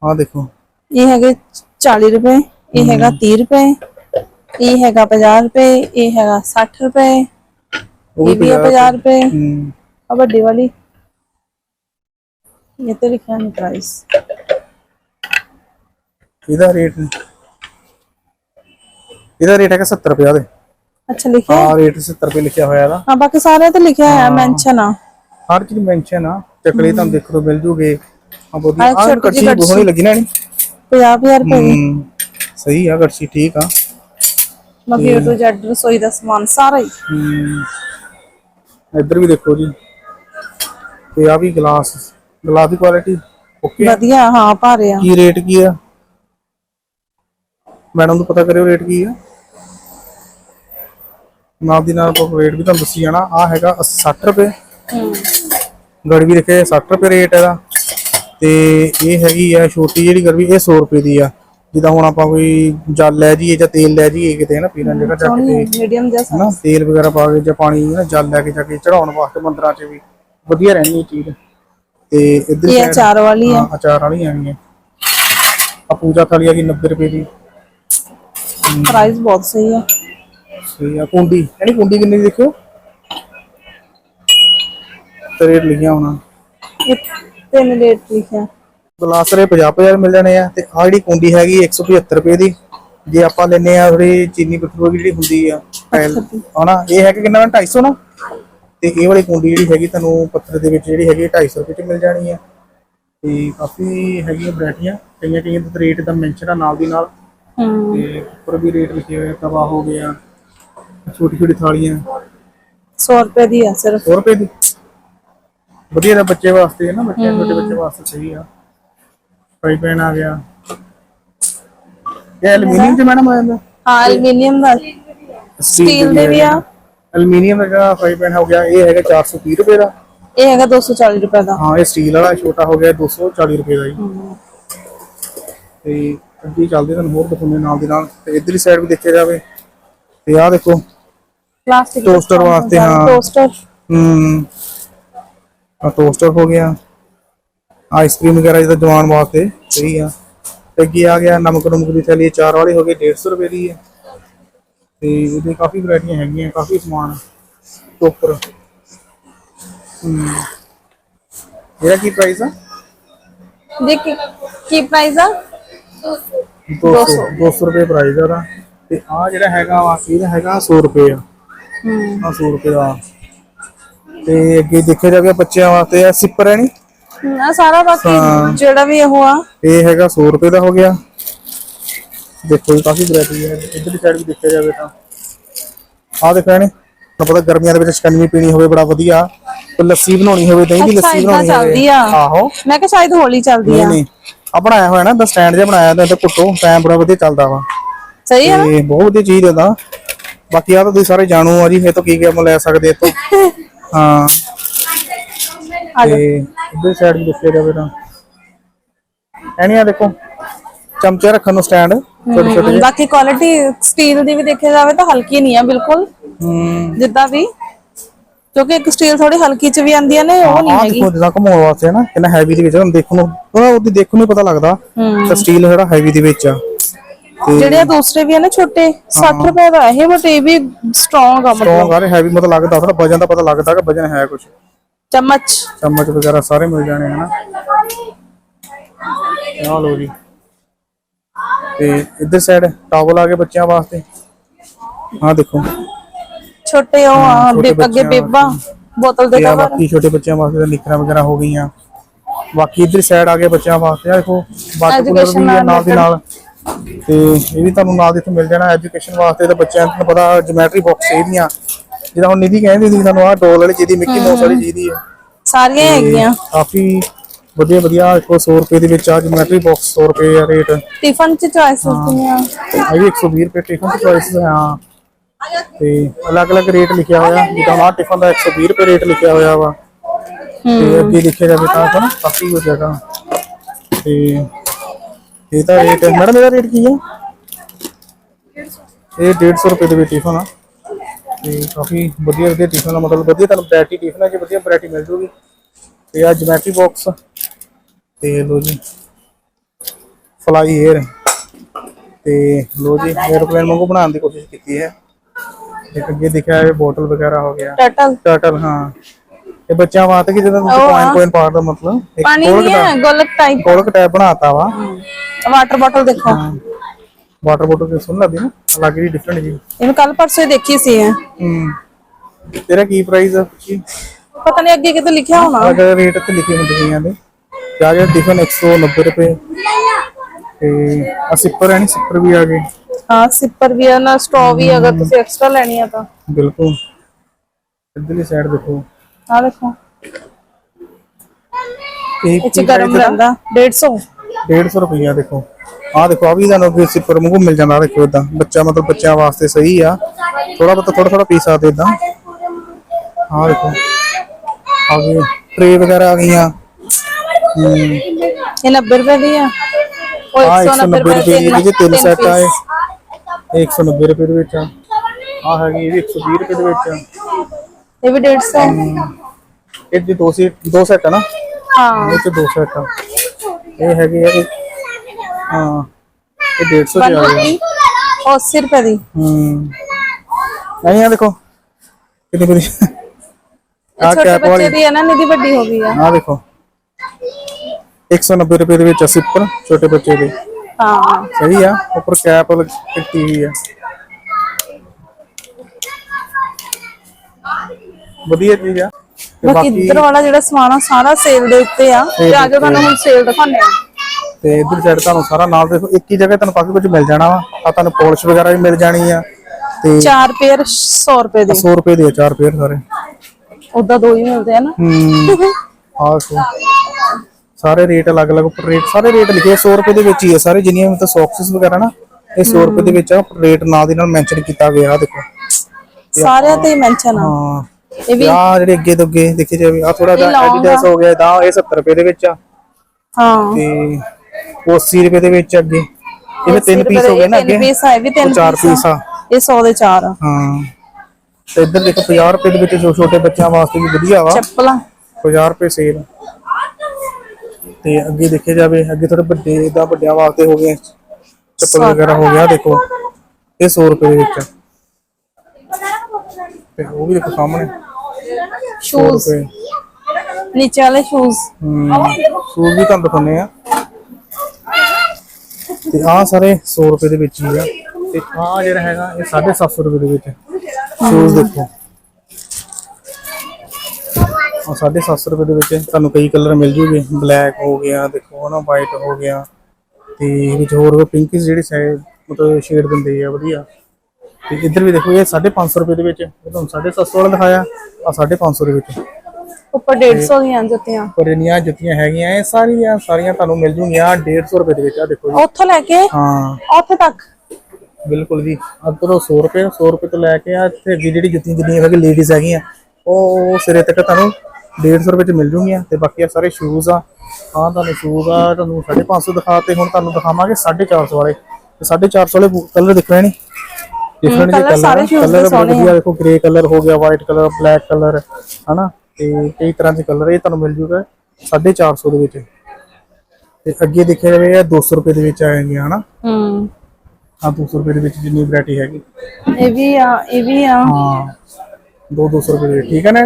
ਆਹ ਦੇਖੋ। ਇਹ ਹੈਗੇ 40 ਰੁਪਏ ਇਹ ਹੈਗਾ 30 ਰੁਪਏ। ਇਹ ਹੈਗਾ 50 ਰੁਪਏ ਇਹ ਹੈਗਾ 60 ਰੁਪਏ ਉਹ ਇਹ ਵੀ ਹੈ 50 ਰੁਪਏ। ਹੂੰ। ਆ ਵੱਡੀ ਵਾਲੀ। ਇਹ ਤੇ ਲਿਖਿਆ ਨਹੀਂ ਪ੍ਰਾਈਸ ਇਹਦਾ ਰੇਟ ਇਹਦਾ ਰੇਟ ਹੈਗਾ 70 ਰੁਪਏ ਦੇ ਅੱਛਾ ਲਿਖਿਆ ਆਹ ਰੇਟ 70 ਰੁਪਏ ਲਿਖਿਆ ਹੋਇਆ ਇਹਦਾ। ਹਾਂ ਬਾਕੀ ਸਾਰੇ ਤੇ ਲਿਖਿਆ ਹੈ। ਮੈਂਸ਼ਨ ਆ। ਹਰ ਚੀਜ਼ ਮੈਂਸ਼ਨ ਆ। ਚੱਕਲੇ ਤੁਹਾਨੂੰ ਦੇਖੋ ਤੋਂ ਮਿਲ ਜੂਗੇ। ਆ ਬੋਦੀ ਆ ਜਿਹੀ ਬਹੁਤ ਲੱਗੀ ਨਾ ਨੀ 50000 ਰੁਪਏ ਦੀ। ਹੂੰ। ਸਹੀ ਆ ਕੜਛੀ ਠੀਕ ਆ। ਬਾਕੀ ਤੋਂ ਜੱਡ ਰਸੋਈ ਦਾ ਸਮਾਨ ਸਾਰਾ ਹੀ। ਇੱਧਰ ਵੀ ਦੇਖੋ ਜੀ। ਤੇ ਆ ਵੀ ਗਲਾਸ ਗਲਾਸ ਦੀ ਕੁਆਲਿਟੀ ਓਕੇ ਵਧੀਆ ਹਾਂ ਭਾਰੇ ਆ। ਕੀ ਰੇਟ ਕੀ ਆ? ਮੈਡਮ ਨੂੰ ਪਤਾ ਕਰਿਓ ਰੇਟ ਕੀ ਆ। ਨਾਲ ਦੀ ਨਾਲ ਆਪਾਂ ਰੇਟ ਵੀ ਤੁਹਾਨੂੰ ਦੱਸੀ ਜਾਣਾ। ਆ ਹੈਗਾ 60 ਰੁਪਏ। ਗੜਵੀ ਰੱਖਿਆ 60 ਰੁਪਏ ਰੇਟ ਇਹਦਾ। ਤੇ ਇਹ ਹੈਗੀ ਆ ਛੋਟੀ ਜਿਹੜੀ ਗੜਵੀ ਇਹ 100 ਰੁਪਏ ਦੀ ਆ। ਜਿੱਦਾਂ ਹੁਣ ਆਪਾਂ ਕੋਈ ਜਲ ਲੈ ਜਾਈਏ ਜਾਂ ਤੇਲ ਲੈ ਜਾਈਏ ਕਿਤੇ ਨਾ ਪੀਣ ਜਗ੍ਹਾ ਜਾ ਕੇ। ਮੀਡੀਅਮ ਜਿਹਾ ਹਨਾ ਤੇਲ ਵਗੈਰਾ ਪਾ ਕੇ ਜਾਂ ਪਾਣੀ ਨਾ ਜਲ ਲੈ ਕੇ ਜਾ ਕੇ ਚੜਾਉਣ ਵਾਸਤੇ ਮੰਦਰਾਂ 'ਚ ਵੀ ਵਧੀਆ ਇਹ ਚੀਜ਼। ਤੇ ਇੱਧਰ ਇਹ ਅਚਾਰ ਵਾਲੀ ਆ। ਹਾਂ, ਅਚਾਰ ਵਾਲੀ ਆਣੀ ਆ। ਪੂਜਾ ਥਾਲੀ ਆ ਗਈ 90 ਰੁਪਏ ਦੀ। ਪ੍ਰਾਈਸ ਬਹੁਤ ਸਹੀ ਆ। ਸਹੀ ਆ। ਕੁੰਡੀ ਇਹਨੀ ਕੁੰਡੀ ਕਿੰਨੀ ਦੀ ਦੇਖਿਓ? ਤੇ ਰੇਟ ਲਿਖਿਆ ਹੋਣਾ। ਇਹ ਤਿੰਨ ਰੇਟ ਲਿਖਿਆ। ਗਲਾਸ ਰੇ 50 50 ਮਿਲ ਜਾਣੇ ਆ ਤੇ ਆ ਜਿਹੜੀ ਕੁੰਡੀ ਹੈਗੀ 175 ਰੁਪਏ ਦੀ ਜੇ ਆਪਾਂ ਲੈਨੇ ਆ ਥੋੜੀ ਚੀਨੀ ਪੱਥਰ ਦੀ ਜਿਹੜੀ ਹੁੰਦੀ ਆ ਟਾਈਲ ਹਨਾ ਇਹ ਹੈ ਕਿ ਕਿੰਨਾ 250 ਨਾ? ਤੇ ਇਹ ਵਾਲੀ ਕੁੰਡੀ ਜਿਹੜੀ ਹੈਗੀ ਤੁਹਾਨੂੰ ਪੱਥਰ ਦੇ ਵਿੱਚ ਜਿਹੜੀ ਹੈਗੀ 250 ਰੁਪਏ ਚ ਮਿਲ ਜਾਣੀ ਆ। ਤੇ ਕਾਫੀ ਹੈਗੀਆਂ ਵੈਰਾਈਟੀਆਂ ਕਈਆਂ ਕਈਆਂ ਦਾ ਰੇਟ ਦਾ ਮੈਂਸ਼ਨ ਆ ਨਾਲ ਦੀ ਨਾਲ। ਤੇ ਉੱਪਰ ਵੀ ਰੇਟ ਲਿਖੇ ਹੋਏ ਆ ਤਵਾ ਹੋ ਗਿਆ ਛੋਟੀ ਛੋਟੀ ਥਾਲੀਆਂ। 100 ਰੁਪਏ ਦੀ ਆ ਸਿਰਫ। 100 ਰੁਪਏ ਦੀ? ਵਧੀਆ ਦਾ ਬੱਚੇ ਵਾਸਤੇ ਹੈ ਨਾ ਬੱਚੇ ਛੋਟੇ ਬੱਚੇ ਵਾਸਤੇ ਸਹੀ ਆ। ਫਰਾਈ ਪੈਨ ਆ ਗਿਆ। ਇਹ ਐਲੂਮੀਨੀਅਮ ਚ ਮੈਡਮ ਆ ਜਾਂਦਾ? ਹਾਂ ਐਲੂਮੀਨੀਅਮ ਦਾ। ਸਟੀਲ ਦੇ ਵੀ ਆ। ਐਲੂਮੀਨੀਅਮ ਦਾ ਜਿਹੜਾ ਫਰਾਈ ਪੈਨ ਹੋ ਗਿਆ ਇਹ ਹੈਗਾ 430 ਰੁਪਏ ਦਾ। ਇਹ ਹੈਗਾ 240 ਰੁਪਏ ਦਾ। ਹਾਂ ਇਹ ਸਟੀਲ ਵਾਲਾ ਛੋਟਾ ਹੋ ਗਿਆ 240 ਰੁਪਏ ਦਾ ਜੀ। ਤੇ ਅੱਗੇ ਚੱਲਦੇ ਤੁਹਾਨੂੰ ਹੋਰ ਦਿਖਾਉਂਦੇ ਨਾਲ ਦੀ ਨਾਲ। ਤੇ ਇਧਰਲੀ ਸਾਈਡ ਵੀ ਦੇਖਿਆ ਜਾਵੇ ਤੇ ਆਹ ਦੇਖੋ। ਪਲਾਸਟਿਕ Toaster ਵਾਸਤੇ, ਹਾਂ। ਟੋਸਟਰ ਹੂੰ। ਆ ਟੋਸਟਰ ਹੋ ਗਿਆ। ਆਈਸਕ੍ਰੀਮ ਵਗੈਰਾ ਜਿਹਦਾ ਜਵਾਨ ਵਾਸਤੇ ਸਹੀ ਆ। ਤੇ ਅੱਗੇ ਆ ਗਿਆ ਨਮਕ ਨਮਕ ਦੀ ਥੈਲੀ ਚਾਰ ਵਾਲੀ ਹੋ ਗਈ 150 ਰੁਪਏ ਦੀ ਹੈ ਤੇ ਇਹਦੇ ਕਾਫੀ ਵੈਰਾਈਟੀਆਂ ਹੈਗੀਆਂ ਕਾਫੀ ਸਮਾਨ ਟੋਪਰ। ਇਹਦਾ ਕੀ ਪ੍ਰਾਈਸ ਆ? ਜੀ ਕੀ ਪ੍ਰਾਈਸ ਆ? 200 200 ਰੁਪਏ ਪ੍ਰਾਈਸ ਆ ਉਹਦਾ ਤੇ ਆ ਜਿਹੜਾ ਹੈਗਾ ਵਾ ਇਹਦਾ ਹੈਗਾ 100 ਰੁਪਏ ਆ। ਹੂੰ। ਆ 100 ਰੁਪਏ ਦਾ। ਤੇ ਅੱਗੇ ਦੇਖਿਆ ਜਾਵੇ ਬੱਚਿਆਂ ਵਾਸਤੇ ਆ ਸਿਪਰ ਹੈ ਨੀ ਬਾਕੀ ਜਿਹੜਾ ਵੀ ਉਹ ਆ। ਇਹ ਹੈਗਾ 100 ਰੁਪਏ ਦਾ ਹੋ ਗਿਆ। ਦੇਖੋ ਜੀ ਕਾਫੀ ਵੈਰਾਈਟੀ ਹੈ। ਇੱਧਰ ਦੀ ਸਾਈਡ ਵੀ ਦੇਖਿਆ ਜਾਵੇ ਤਾਂ। ਆਹ ਦੇਖੋ ਇਹਨੇ ਤੁਹਾਨੂੰ ਪਤਾ ਗਰਮੀਆਂ ਦੇ ਵਿੱਚ ਸ਼ਕੰਜਵੀ ਪੀਣੀ ਹੋਵੇ ਬੜਾ ਵਧੀਆ। ਤੇ ਲੱਸੀ ਬਣਾਉਣੀ ਹੋਵੇ ਦਹੀਂ ਦੀ ਅੱਛਾ ਲੱਸੀ ਇਦਾਂ ਬਣਾਉਣੀ ਚੱਲਦੀ ਹੋਵੇ। ਆ। ਆਹੋ। ਮੈਂ ਕਿਹਾ ਸ਼ਾਇਦ ਹੋਲੀ ਚੱਲਦੀ ਨਹੀਂ ਆ। ਨਹੀਂ ਆ ਬਣਾਇਆ ਹੋਇਆ ਨਾ ਦਾ ਸਟੈਂਡ ਜਿਹਾ ਬਣਾਇਆ ਤਾਂ ਤੇ ਕੁੱਟੋ ਟਾਈਮ ਬੜਾ ਵਧੀਆ ਚੱਲਦਾ ਵਾ। ਸਹੀ ਆ ਨਾ? ਤੇ ਬਹੁਤ ਵਧੀਆ ਚੀਜ਼ ਹੈ ਤਾਂ ਬਾਕੀ ਆ ਤਾਂ ਤੁਸੀਂ ਸਾਰੇ ਜਾਣੂ ਆ ਜੀ ਇਹ ਤੋਂ ਕੀ ਕੀ ਆਪਾਂ ਲੈ ਸਕਦੇ ਇੱਥੋਂ। ਹਾਂ। ਤੇ ਇੱਧਰ ਸਾਈਡ ਵੀ ਦੇਖਿਆ ਜਾਵੇ ਤਾਂ। ਐਨੀ ਆ ਦੇਖੋ ਚਮਚੇ ਰੱਖਣ ਨੂੰ ਸਟੈਂਡ ਛੋਟੇ ਛੋਟੇ ਬਾਕੀ ਕੁਆਲਿਟੀ ਸਟੀਲ ਦੀ ਵੀ ਦੇਖਿਆ ਜਾਵੇ ਤਾਂ ਹਲਕੀ ਨਹੀਂ ਆ ਬਿਲਕੁਲ। ਜਿੱਦਾਂ ਵੀ। ਕਿਉਂਕਿ ਇੱਕ ਸਟੀਲ ਥੋੜੀ ਹਲਕੀ ਚ ਵੀ ਆਂਦੀਆਂ ਨੇ ਉਹ ਨਹੀਂ ਆਹ ਹੈਗੀ। ਦੇਖੋ ਜਿੱਦਾਂ ਘਮਾਉਣ ਵਾਸਤੇ ਹੈ ਨਾ ਕਿੰਨਾ ਹੈਵੀ ਦੇ ਵਿੱਚ ਤੁਹਾਨੂੰ ਦੇਖਣ ਨੂੰ ਉਹ ਉਹਦੀ ਦੇਖਣ ਨੂੰ ਪਤਾ ਲੱਗਦਾ ਤਾਂ ਸਟੀਲ ਜਿਹੜਾ ਹੈਵੀ ਦੇ ਵਿੱਚ ਆ। ਜਿਹੜੇ ਆਹ ਦੂਸਰੇ ਵੀ ਆ ਨਾ ਛੋਟੇ 60 ਰੁਪਏ ਦਾ ਇਹ ਬਟ ਇਹ ਵੀ ਸਟਰੋਂਗ ਆ ਮਤਲਬ ਸਟਰੋਂਗ ਆ ਰਹੇ ਹੈਵੀ ਮਤਲਬ ਲੱਗਦਾ ਥੋੜਾ ਵਜਨ ਦਾ ਪਤਾ ਲੱਗਦਾ ਕਿ ਵਜਨ ਹੈ ਕੁਝ ਚਮਚ। ਚਮਚ ਵਗੈਰਾ ਸਾਰੇ ਮਿਲ ਜਾਣੇ ਹਨਾ। ਆਹ ਲੋ ਜੀ। ਤੇ ਇੱਧਰ ਸਾਈਡ ਟਾਵਲ ਆ ਗਏ ਬੱਚਿਆਂ ਵਾਸਤੇ। ਆਹ ਦੇਖੋ। ਛੋਟੇ ਉਹ ਆ ਛੋਟੇ ਅੱਗੇ ਬੱਚਿਆਂ ਬੇਬਾ ਬੋਤਲ ਦੇ ਤੇ ਆ ਕਵਰ ਬਾਕੀ ਛੋਟੇ ਬੱਚਿਆਂ ਵਾਸਤੇ ਨਿਕਰਾਂ ਵਗੈਰਾ ਹੋ ਗਈਆਂ। ਬਾਕੀ ਇੱਧਰ ਸਾਈਡ ਆ ਗਏ ਬੱਚਿਆਂ ਵਾਸਤੇ। ਆ ਦੇਖੋ ਵਾਟਰ ਕੂਲਰ Education ਵੀ ਹੈ ਨਾਲ ਨਾਲ ਦੇ ਨਾਲ। ਤੇ ਇਹ ਵੀ ਤੁਹਾਨੂੰ ਨਾਲ ਦੇ ਇੱਥੇ ਮਿਲ ਜਾਣਾ। ਐਜੂਕੇਸ਼ਨ ਵਾਸਤੇ ਤੇ ਬੱਚਿਆਂ ਨੂੰ ਪਤਾ ਜਿਓਮੈਟਰੀ ਬਾਕਸ ਇਹਦੀਆਂ। ਜਿੱਦਾਂ ਹੁਣ ਨਿਧੀ ਕਹਿੰਦੀ ਸੀ ਸਾਨੂੰ ਆਹ ਡੋਲ ਵਾਲੀ ਜਿਹਦੀ ਮਿੱਕੀ ਮਾਊਸ ਵਾਲੀ ਜਿਹਦੀ ਹੈ ਸਾਰੀਆਂ ਹੈਗੀਆਂ। ਕਾਫੀ ਵਧੀਆ ਵਧੀਆ ਦੇਖੋ 100 ਰੁਪਏ ਦੇ ਵਿੱਚ ਆ ਜਿਓਮੈਟਰੀ ਬਾਕਸ 100 ਰੁਪਏ ਆ ਰੇਟ ਟਿਫਨ ਚ ਚੋਇਸਸ ਦੀਆਂ ਇਹ ਵੀ 120 ਰੁਪਏ ਟਿਫਨ ਦੀ ਚੋਇਸ ਹੈ। ਤੇ ਅਲੱਗ-ਅਲੱਗ ਰੇਟ ਲਿਖਿਆ ਹੋਇਆ ਜਿੱਦਾਂ ਆਹ ਟਿਫਨ ਦਾ 120 ਰੁਪਏ ਰੇਟ ਲਿਖਿਆ ਹੋਇਆ ਵਾ। ਤੇ ਅੱਗੇ ਦੇਖਿਆ ਜਾਵੇ ਤਾਂ ਤਾਂ ਨਾ ਕਾਫੀ ਹੋ ਜਾਏਗਾ ਤੇ ਇਹ ਤਾਂ ਰੇਟ ਮੈਡਮ ਇਹਦਾ ਰੇਟ ਕੀ ਹੈ? ਇਹ 150 ਰੁਪਏ ਦੇ ਵਿੱਚ ਟਿਫਨ ਆ। ਤੇ ਕਾਫੀ ਵਧੀਆ ਵਧੀਆ ਟਿਫਨ ਮਤਲਬ ਵਧੀਆ ਤੁਹਾਨੂੰ ਵੈਰਾਈਟੀ ਟਿਫਨ ਆ ਜੀ ਵਧੀਆ ਵੈਰਾਈਟੀ ਮਿਲ ਜੂਗੀ। ਤੇ ਆ ਜਮੈਟਰੀ ਬਾਕਸ ਤੇ ਲੋ ਜੀ ਫਲਾਈ 에ਅਰ ਤੇ ਲੋ ਜੀ 에ਅਰਪਲੇਨ ਵਾਂਗੂ ਬਣਾਉਣ ਦੀ ਕੋਸ਼ਿਸ਼ ਕੀਤੀ ਹੈ। ਇੱਕ ਅੱਗੇ ਦਿਖਿਆ ਹੈ ਬੋਟਲ ਵਗੈਰਾ ਹੋ ਗਿਆ। ਟਰਟਲ ਟਰਟਲ ਹਾਂ। ਇਹ ਬੱਚਿਆਂ ਵਾਸਤੇ ਕਿ ਜਦੋਂ ਤੁਸੀਂ ਕੋਇਨ ਕੋਇਨ ਪਾਉਣ ਦਾ ਮਤਲਬ। ਇੱਕ ਪਾਣੀ ਗੋਲਕ ਨਹੀਂ ਹੈ ਗੋਲਕ ਟਾਈਪ ਗੋਲਕ ਟੈਪ ਬਣਾਤਾ ਵਾ। ਵਾਟਰ ਬੋਟਲ ਦੇਖੋ। ਵਾਟਰ ਬੋਟਲ ਤੇ ਸੁਣ ਲੱਗਦੀ ਨਾ ਅਲੱਗ ਹੀ ਡਿਫਰੈਂਟ ਜੀ ਇਹਨੂੰ ਕੱਲ ਪਰਸੋਂ ਹੀ ਦੇਖੀ ਸੀ ਇਹ। ਹੂੰ। ਤੇਰਾ ਕੀ ਪ੍ਰਾਈਸ ਆ? ਪਤਾ ਨਹੀਂ ਅੱਗੇ ਕਿਤੇ ਲਿਖਿਆ ਹੋਣਾ। ਜਿਹੜਾ ਰੇਟ ਤੇ ਲਿਖੇ ਹੁੰਦੇ ਦੇ ਤੇ ਆ ਜਿਹੜਾ ਟਿਫਨ 190 ਰੁਪਏ। ਤੇ ਆ ਸਿੱਪਰ ਹੈ ਨਹੀਂ ਸਿੱਪਰ ਵੀ ਆ ਗਏ। ਹਾਂ ਸਿਪਰ ਵੀ ਆ ਨਾ ਸਟ੍ਰੋ ਵੀ ਅਗਰ ਤੁਸੀਂ ਐਕਸਟਰਾ ਲੈਣੀ ਆ ਤਾਂ। ਬਿਲਕੁਲ। ਇੱਧਰਲੀ ਸਾਈਡ ਦੇਖੋ। ਆ ਦੇਖੋ। ਇਹ ਚ ਗਰਮ ਰਹਿੰਦਾ 150 150 ਰੁਪਈਆ ਦੇਖੋ। ਆਹ ਦੇਖੋ ਆ ਵੀ ਤੁਹਾਨੂੰ ਅੱਗੇ ਸਿੱਪਰ ਵਾਂਗੂ ਮਿਲ ਜਾਂਦਾ ਦੇਖੋ ਇਦਾਂ। ਬੱਚਾ ਮਤਲਬ ਬੱਚਿਆਂ ਵਾਸਤੇ ਸਹੀ ਆ। ਥੋੜਾ ਬਹੁਤਾ ਥੋੜਾ ਥੋੜਾ ਪੀ ਸਕਦੇ ਇਦਾਂ। ਆਹ ਦੇਖੋ ਆ ਗਏ ਟਰੇ ਵਗੈਰਾ ਆ ਗਈਆਂ। ਇਹ 90 ਰੁਪਏ ਦੀ ਆ। ਉਹ ਆ 190 190 ਰੁਪਏ ਦੀ ਇਹਦੇ ਤਿੰਨ ਸੈੱਟ ਆ piece। ਇਹ 190 ਰੁਪਏ ਦੇ ਵਿੱਚ ਆ। ਆ ਹੈਗੀ ਇਹ ਵੀ 120 ਰੁਪਏ ਦੇ ਵਿੱਚ ਆ। ਇਹ ਵੀ 150 ਇਹ ਦੀ ਦੋ ਸੈਟ ਦੋ ਸੈੱਟ ਆ ਨਾ? ਹਾਂ। ਇਹ ਚ ਦੋ ਸੈੱਟ ਆ। ਇਹ ਹੈਗੇ ਆ ਇਹ ਹਾਂ। ਇਹ 150 ਚ ਆ ਗਿਆ 80 ਰੁਪਏ ਦੀ। ਹੂੰ। ਨਹੀਂ ਆ ਦੇਖੋ। ਕਿੰਨੀ ਬੜੀ ਇਹ ਆ ਛੋਟੇ ਕੈਪ ਬੱਚੇ ਵਾਲੀ। ਦੀ ਹੈ ਨਾ ਨਿੱਦੀ ਵੱਡੀ ਹੋ ਗਈ ਆ। ਆ ਦੇਖੋ। 190 ਰੁਪਏ ਦੇ ਵਿੱਚ ਸਿੱਪਰ ਛੋਟੇ ਬੱਚੇ ਦੇ। ਹਾਂ। ਸਹੀ ਆ। ਉੱਪਰ ਕੈਪ ਕੀਤੀ ਹੋਈ ਆ। ਵਧੀਆ ਚੀਜ਼ ਆ। ਤੇ ਬਾਕੀ ਬਾਕੀ ਇੱਧਰ ਵਾਲਾ ਜਿਹੜਾ ਸਮਾਨ ਆ ਸਾਰਾ ਸੇਲ ਦੇ ਉੱਤੇ ਆ। ਤੇ ਆਜੋ ਤੁਹਾਨੂੰ ਹੁਣ ਸੇਲ ਦਿਖਾਉਂਦੇ ਆ। ਤੇ ਇਧਰ ਸਾਈਡ ਤੁਹਾਨੂੰ ਸਾਰਾ ਨਾਲ ਦੇਖੋ ਇੱਕ ਹੀ ਜਗ੍ਹਾ ਤੁਹਾਨੂੰ ਕਾਫੀ ਕੁਝ ਮਿਲ ਜਾਣਾ ਵਾ। ਆ ਤੁਹਾਨੂੰ ਪਾਲਿਸ਼ ਵਗੈਰਾ ਵੀ ਮਿਲ ਜਾਣੀ ਆ ਤੇ ਚਾਰ ਪੇਅਰ 100 ਰੁਪਏ ਦੇ। 100 ਰੁਪਏ ਦੇ ਚਾਰ ਪੇਅਰ ਸਾਰੇ। ਉਦਾਂ ਦੋ ਹੀ ਮਿਲਦੇ ਆ ਨਾ। ਹੂੰ ਆਹ ਸਾਰੇ ਰੇਟ ਅਲੱਗ-ਅਲੱਗ ਉੱਪਰ ਰੇਟ ਸਾਰੇ ਰੇਟ ਲਿਖੇ ਆ 100 ਰੁਪਏ ਦੇ ਵਿੱਚ ਹੀ ਆ ਸਾਰੇ ਜਿੰਨੀਆਂ ਵੀ ਤਾਂ ਸੌਕਸਿਸ ਵਗੈਰਾ ਨਾ ਇਹ 100 ਰੁਪਏ ਦੇ ਵਿੱਚ ਆ ਰੇਟ ਨਾਲ ਦੀ ਨਾਲ ਮੈਂਸ਼ਨ ਕੀਤਾ ਗਿਆ ਆ ਦੇਖੋ। ਸਾਰਿਆਂ ਤੇ ਮੈਂਸ਼ਨ ਆ। ਹਾਂ। ਇਹ ਵੀ ਆ ਜਿਹੜੇ ਅੱਗੇ ਤੋਂ ਅੱਗੇ ਦੇਖੀ ਜਾਵੇ ਆ ਥੋੜਾ ਜਿਹਾ ਐਡੀਡਾਸ ਹੋ ਗਿਆ ਦਾ ਇਹ 70 ਰੁਪਏ ਦੇ ਵਿੱਚ ਆ। ਹਾਂ। ਤੇ ਉਹ 80 ਰੁਪਏ ਦੇ ਵਿੱਚ ਅੱਗੇ। ਇਹ ਤਿੰਨ ਪੀਸ ਹੋ ਗਏ ਨਾ ਅੱਗੇ। ਪੀਸ ਆ ਇਹ ਵੀ ਤਿੰਨ ਚਾਰ। ਪੀਸ ਆ। ਇਹ 100 ਦੇ ਚਾਰ ਆ। ਹਾਂ। ਤੇ ਇੱਧਰ ਦੇਖੋ 50 ਰੁਪਏ ਦੇ ਵਿੱਚ ਜੋ ਛੋਟੇ ਬੱਚਿਆਂ ਵਾਸਤੇ ਵੀ ਵਧੀਆ ਵਾ। ਚੱਪਲਾਂ। 50 ਰੁਪਏ ਸੇਲ ਤੇ ਅੱਗੇ ਦੇਖਿਆ ਜਾਵੇ ਅੱਗੇ ਥੋੜੇ ਵੱਡੇ ਇਦਾਂ ਵੱਡਿਆਂ ਵਾਸਤੇ ਹੋ ਗਏ। ਚੱਪਲ ਵਗੈਰਾ ਹੋ ਗਿਆ ਦੇਖੋ। ਇਹ 100 ਰੁਪਏ ਦੇ ਵਿੱਚ ਤੇ ਉਹ ਵੀ ਦੇਖੋ ਸਾਹਮਣੇ। 100 ਸ਼ੂਜ਼ ਰੁਪਏ। ਨੀਚੇ ਵਾਲੇ ਸ਼ੂਜ਼ ਹੂੰ। ਸੂਟ ਵੀ ਤੁਹਾਨੂੰ ਦਿਖਾਉਂਦੇ ਆ ਤੇ ਆਹ ਸਾਰੇ 100 ਰੁਪਏ ਦੇ ਵਿੱਚ ਹੀ ਆ। ਤੇ ਆਹ ਜਿਹੜਾ ਹੈਗਾ ਇਹ 750 ਰੁਪਏ ਦੇ ਵਿੱਚ। ਸ਼ੂਜ਼ ਦੇਖੋ। ਆ 750 ਰੁਪਏ ਦੇ ਵਿੱਚ ਤੁਹਾਨੂੰ ਕਈ ਕਲਰ ਮਿਲ ਜੂਗੇ। ਬਲੈਕ ਹੋ ਗਿਆ ਦੇਖੋ ਹਨਾ ਵਾਈਟ ਹੋ ਗਿਆ। ਤੇ ਵਿੱਚ ਹੋਰ ਪਿੰਕ ਜਿਹੜੀ ਸਾਈਡ ਮਤਲਬ ਸ਼ੇਡ ਦਿੰਦੇ ਆ ਵਧੀਆ। ਤੇ ਇੱਧਰ ਵੀ ਦੇਖੋ ਇਹ 550 ਰੁਪਏ ਦੇ ਵਿੱਚ। ਇਹ ਤੁਹਾਨੂੰ 750 ਵਾਲਾ ਦਿਖਾਇਆ। ਆ 550 ਦੇ ਵਿੱਚ। ਉੱਪਰ 150 ਦੀਆਂ ਜੁੱਤੀਆਂ। ਪਰ ਇੰਨੀਆਂ ਜੁੱਤੀਆਂ ਹੈਗੀਆਂ ਇਹ ਸਾਰੀਆਂ ਸਾਰੀਆਂ ਤੁਹਾਨੂੰ ਮਿਲ ਜੂਗੀਆਂ 150 ਰੁਪਏ ਦੇ ਵਿੱਚ ਆ ਦੇਖੋ ਜੀ। ਉੱਥੋਂ ਲੈ ਕੇ? ਹਾਂ। ਉੱਥੇ ਤੱਕ? ਬਿਲਕੁਲ ਜੀ ਅੱਧਰੋਂ 100 ਰੁਪਏ 100 ਰੁਪਏ ਤੋਂ ਲੈ ਕੇ ਆ ਤੇ ਅੱਗੇ ਜਿਹੜੀ ਜੁੱਤੀਆਂ ਜਿੰਨੀਆਂ ਹੈਗੀ ਲੇਡੀਜ਼ ਹੈਗੀਆਂ ਉਹ ਸਿਰੇ ਤੱਕ ਤੁਹਾਨੂੰ 150 ਰੁਪਏ ਚ ਮਿਲ ਜੂਗੀਆਂ ਤੇ ਬਾਕੀ ਆ ਸਾਰੇ ਸ਼ੂਜ਼ ਆ ਹਾਂ ਤੁਹਾਨੂੰ ਸ਼ੂਜ਼ ਆ ਤੁਹਾਨੂੰ 550 ਦਿਖਾਤੇ ਹੁਣ ਤੁਹਾਨੂੰ ਦਿਖਾਵਾਂਗੇ 450 ਵਾਲੇ। ਤੇ 450 ਵਾਲੇ ਕਲਰ ਦਿਖ ਰਹੇ ਨੇ? ਡਿਫਰੈਂਟ shoes ਦੇ ਕਲਰ ਸੋਹਣੇ ਵਧੀਆ ਦੇਖੋ ਗ੍ਰੇ ਕਲਰ ਹੋ ਗਿਆ ਵਾਈਟ ਕਲਰ ਬਲੈਕ ਕਲਰ ਹਨਾ? ਤੇ ਕਈ ਤਰ੍ਹਾਂ ਦੇ ਕਲਰ ਇਹ ਤੁਹਾਨੂੰ ਮਿਲ ਜੂਗਾ 450 ਦੇ ਵਿੱਚ। ਤੇ ਅੱਗੇ ਦੇਖਿਆ ਜਾਵੇ ਇਹ 200 ਰੁਪਏ ਦੇ ਵਿੱਚ ਆਏਗੇ ਹਨਾ? ਹੂੰ। ਹਾਂ 200 ਰੁਪਏ ਦੇ ਵਿੱਚ ਜਿੰਨੀ ਵੈਰਾਈਟੀ ਹੈਗੀ। ਇਹ ਵੀ ਆ ਇਹ ਵੀ ਆ। ਹਾਂ 2 200 ਰੁਪਏ ਦੇ ਠੀਕ ਹੈ ਨਾ?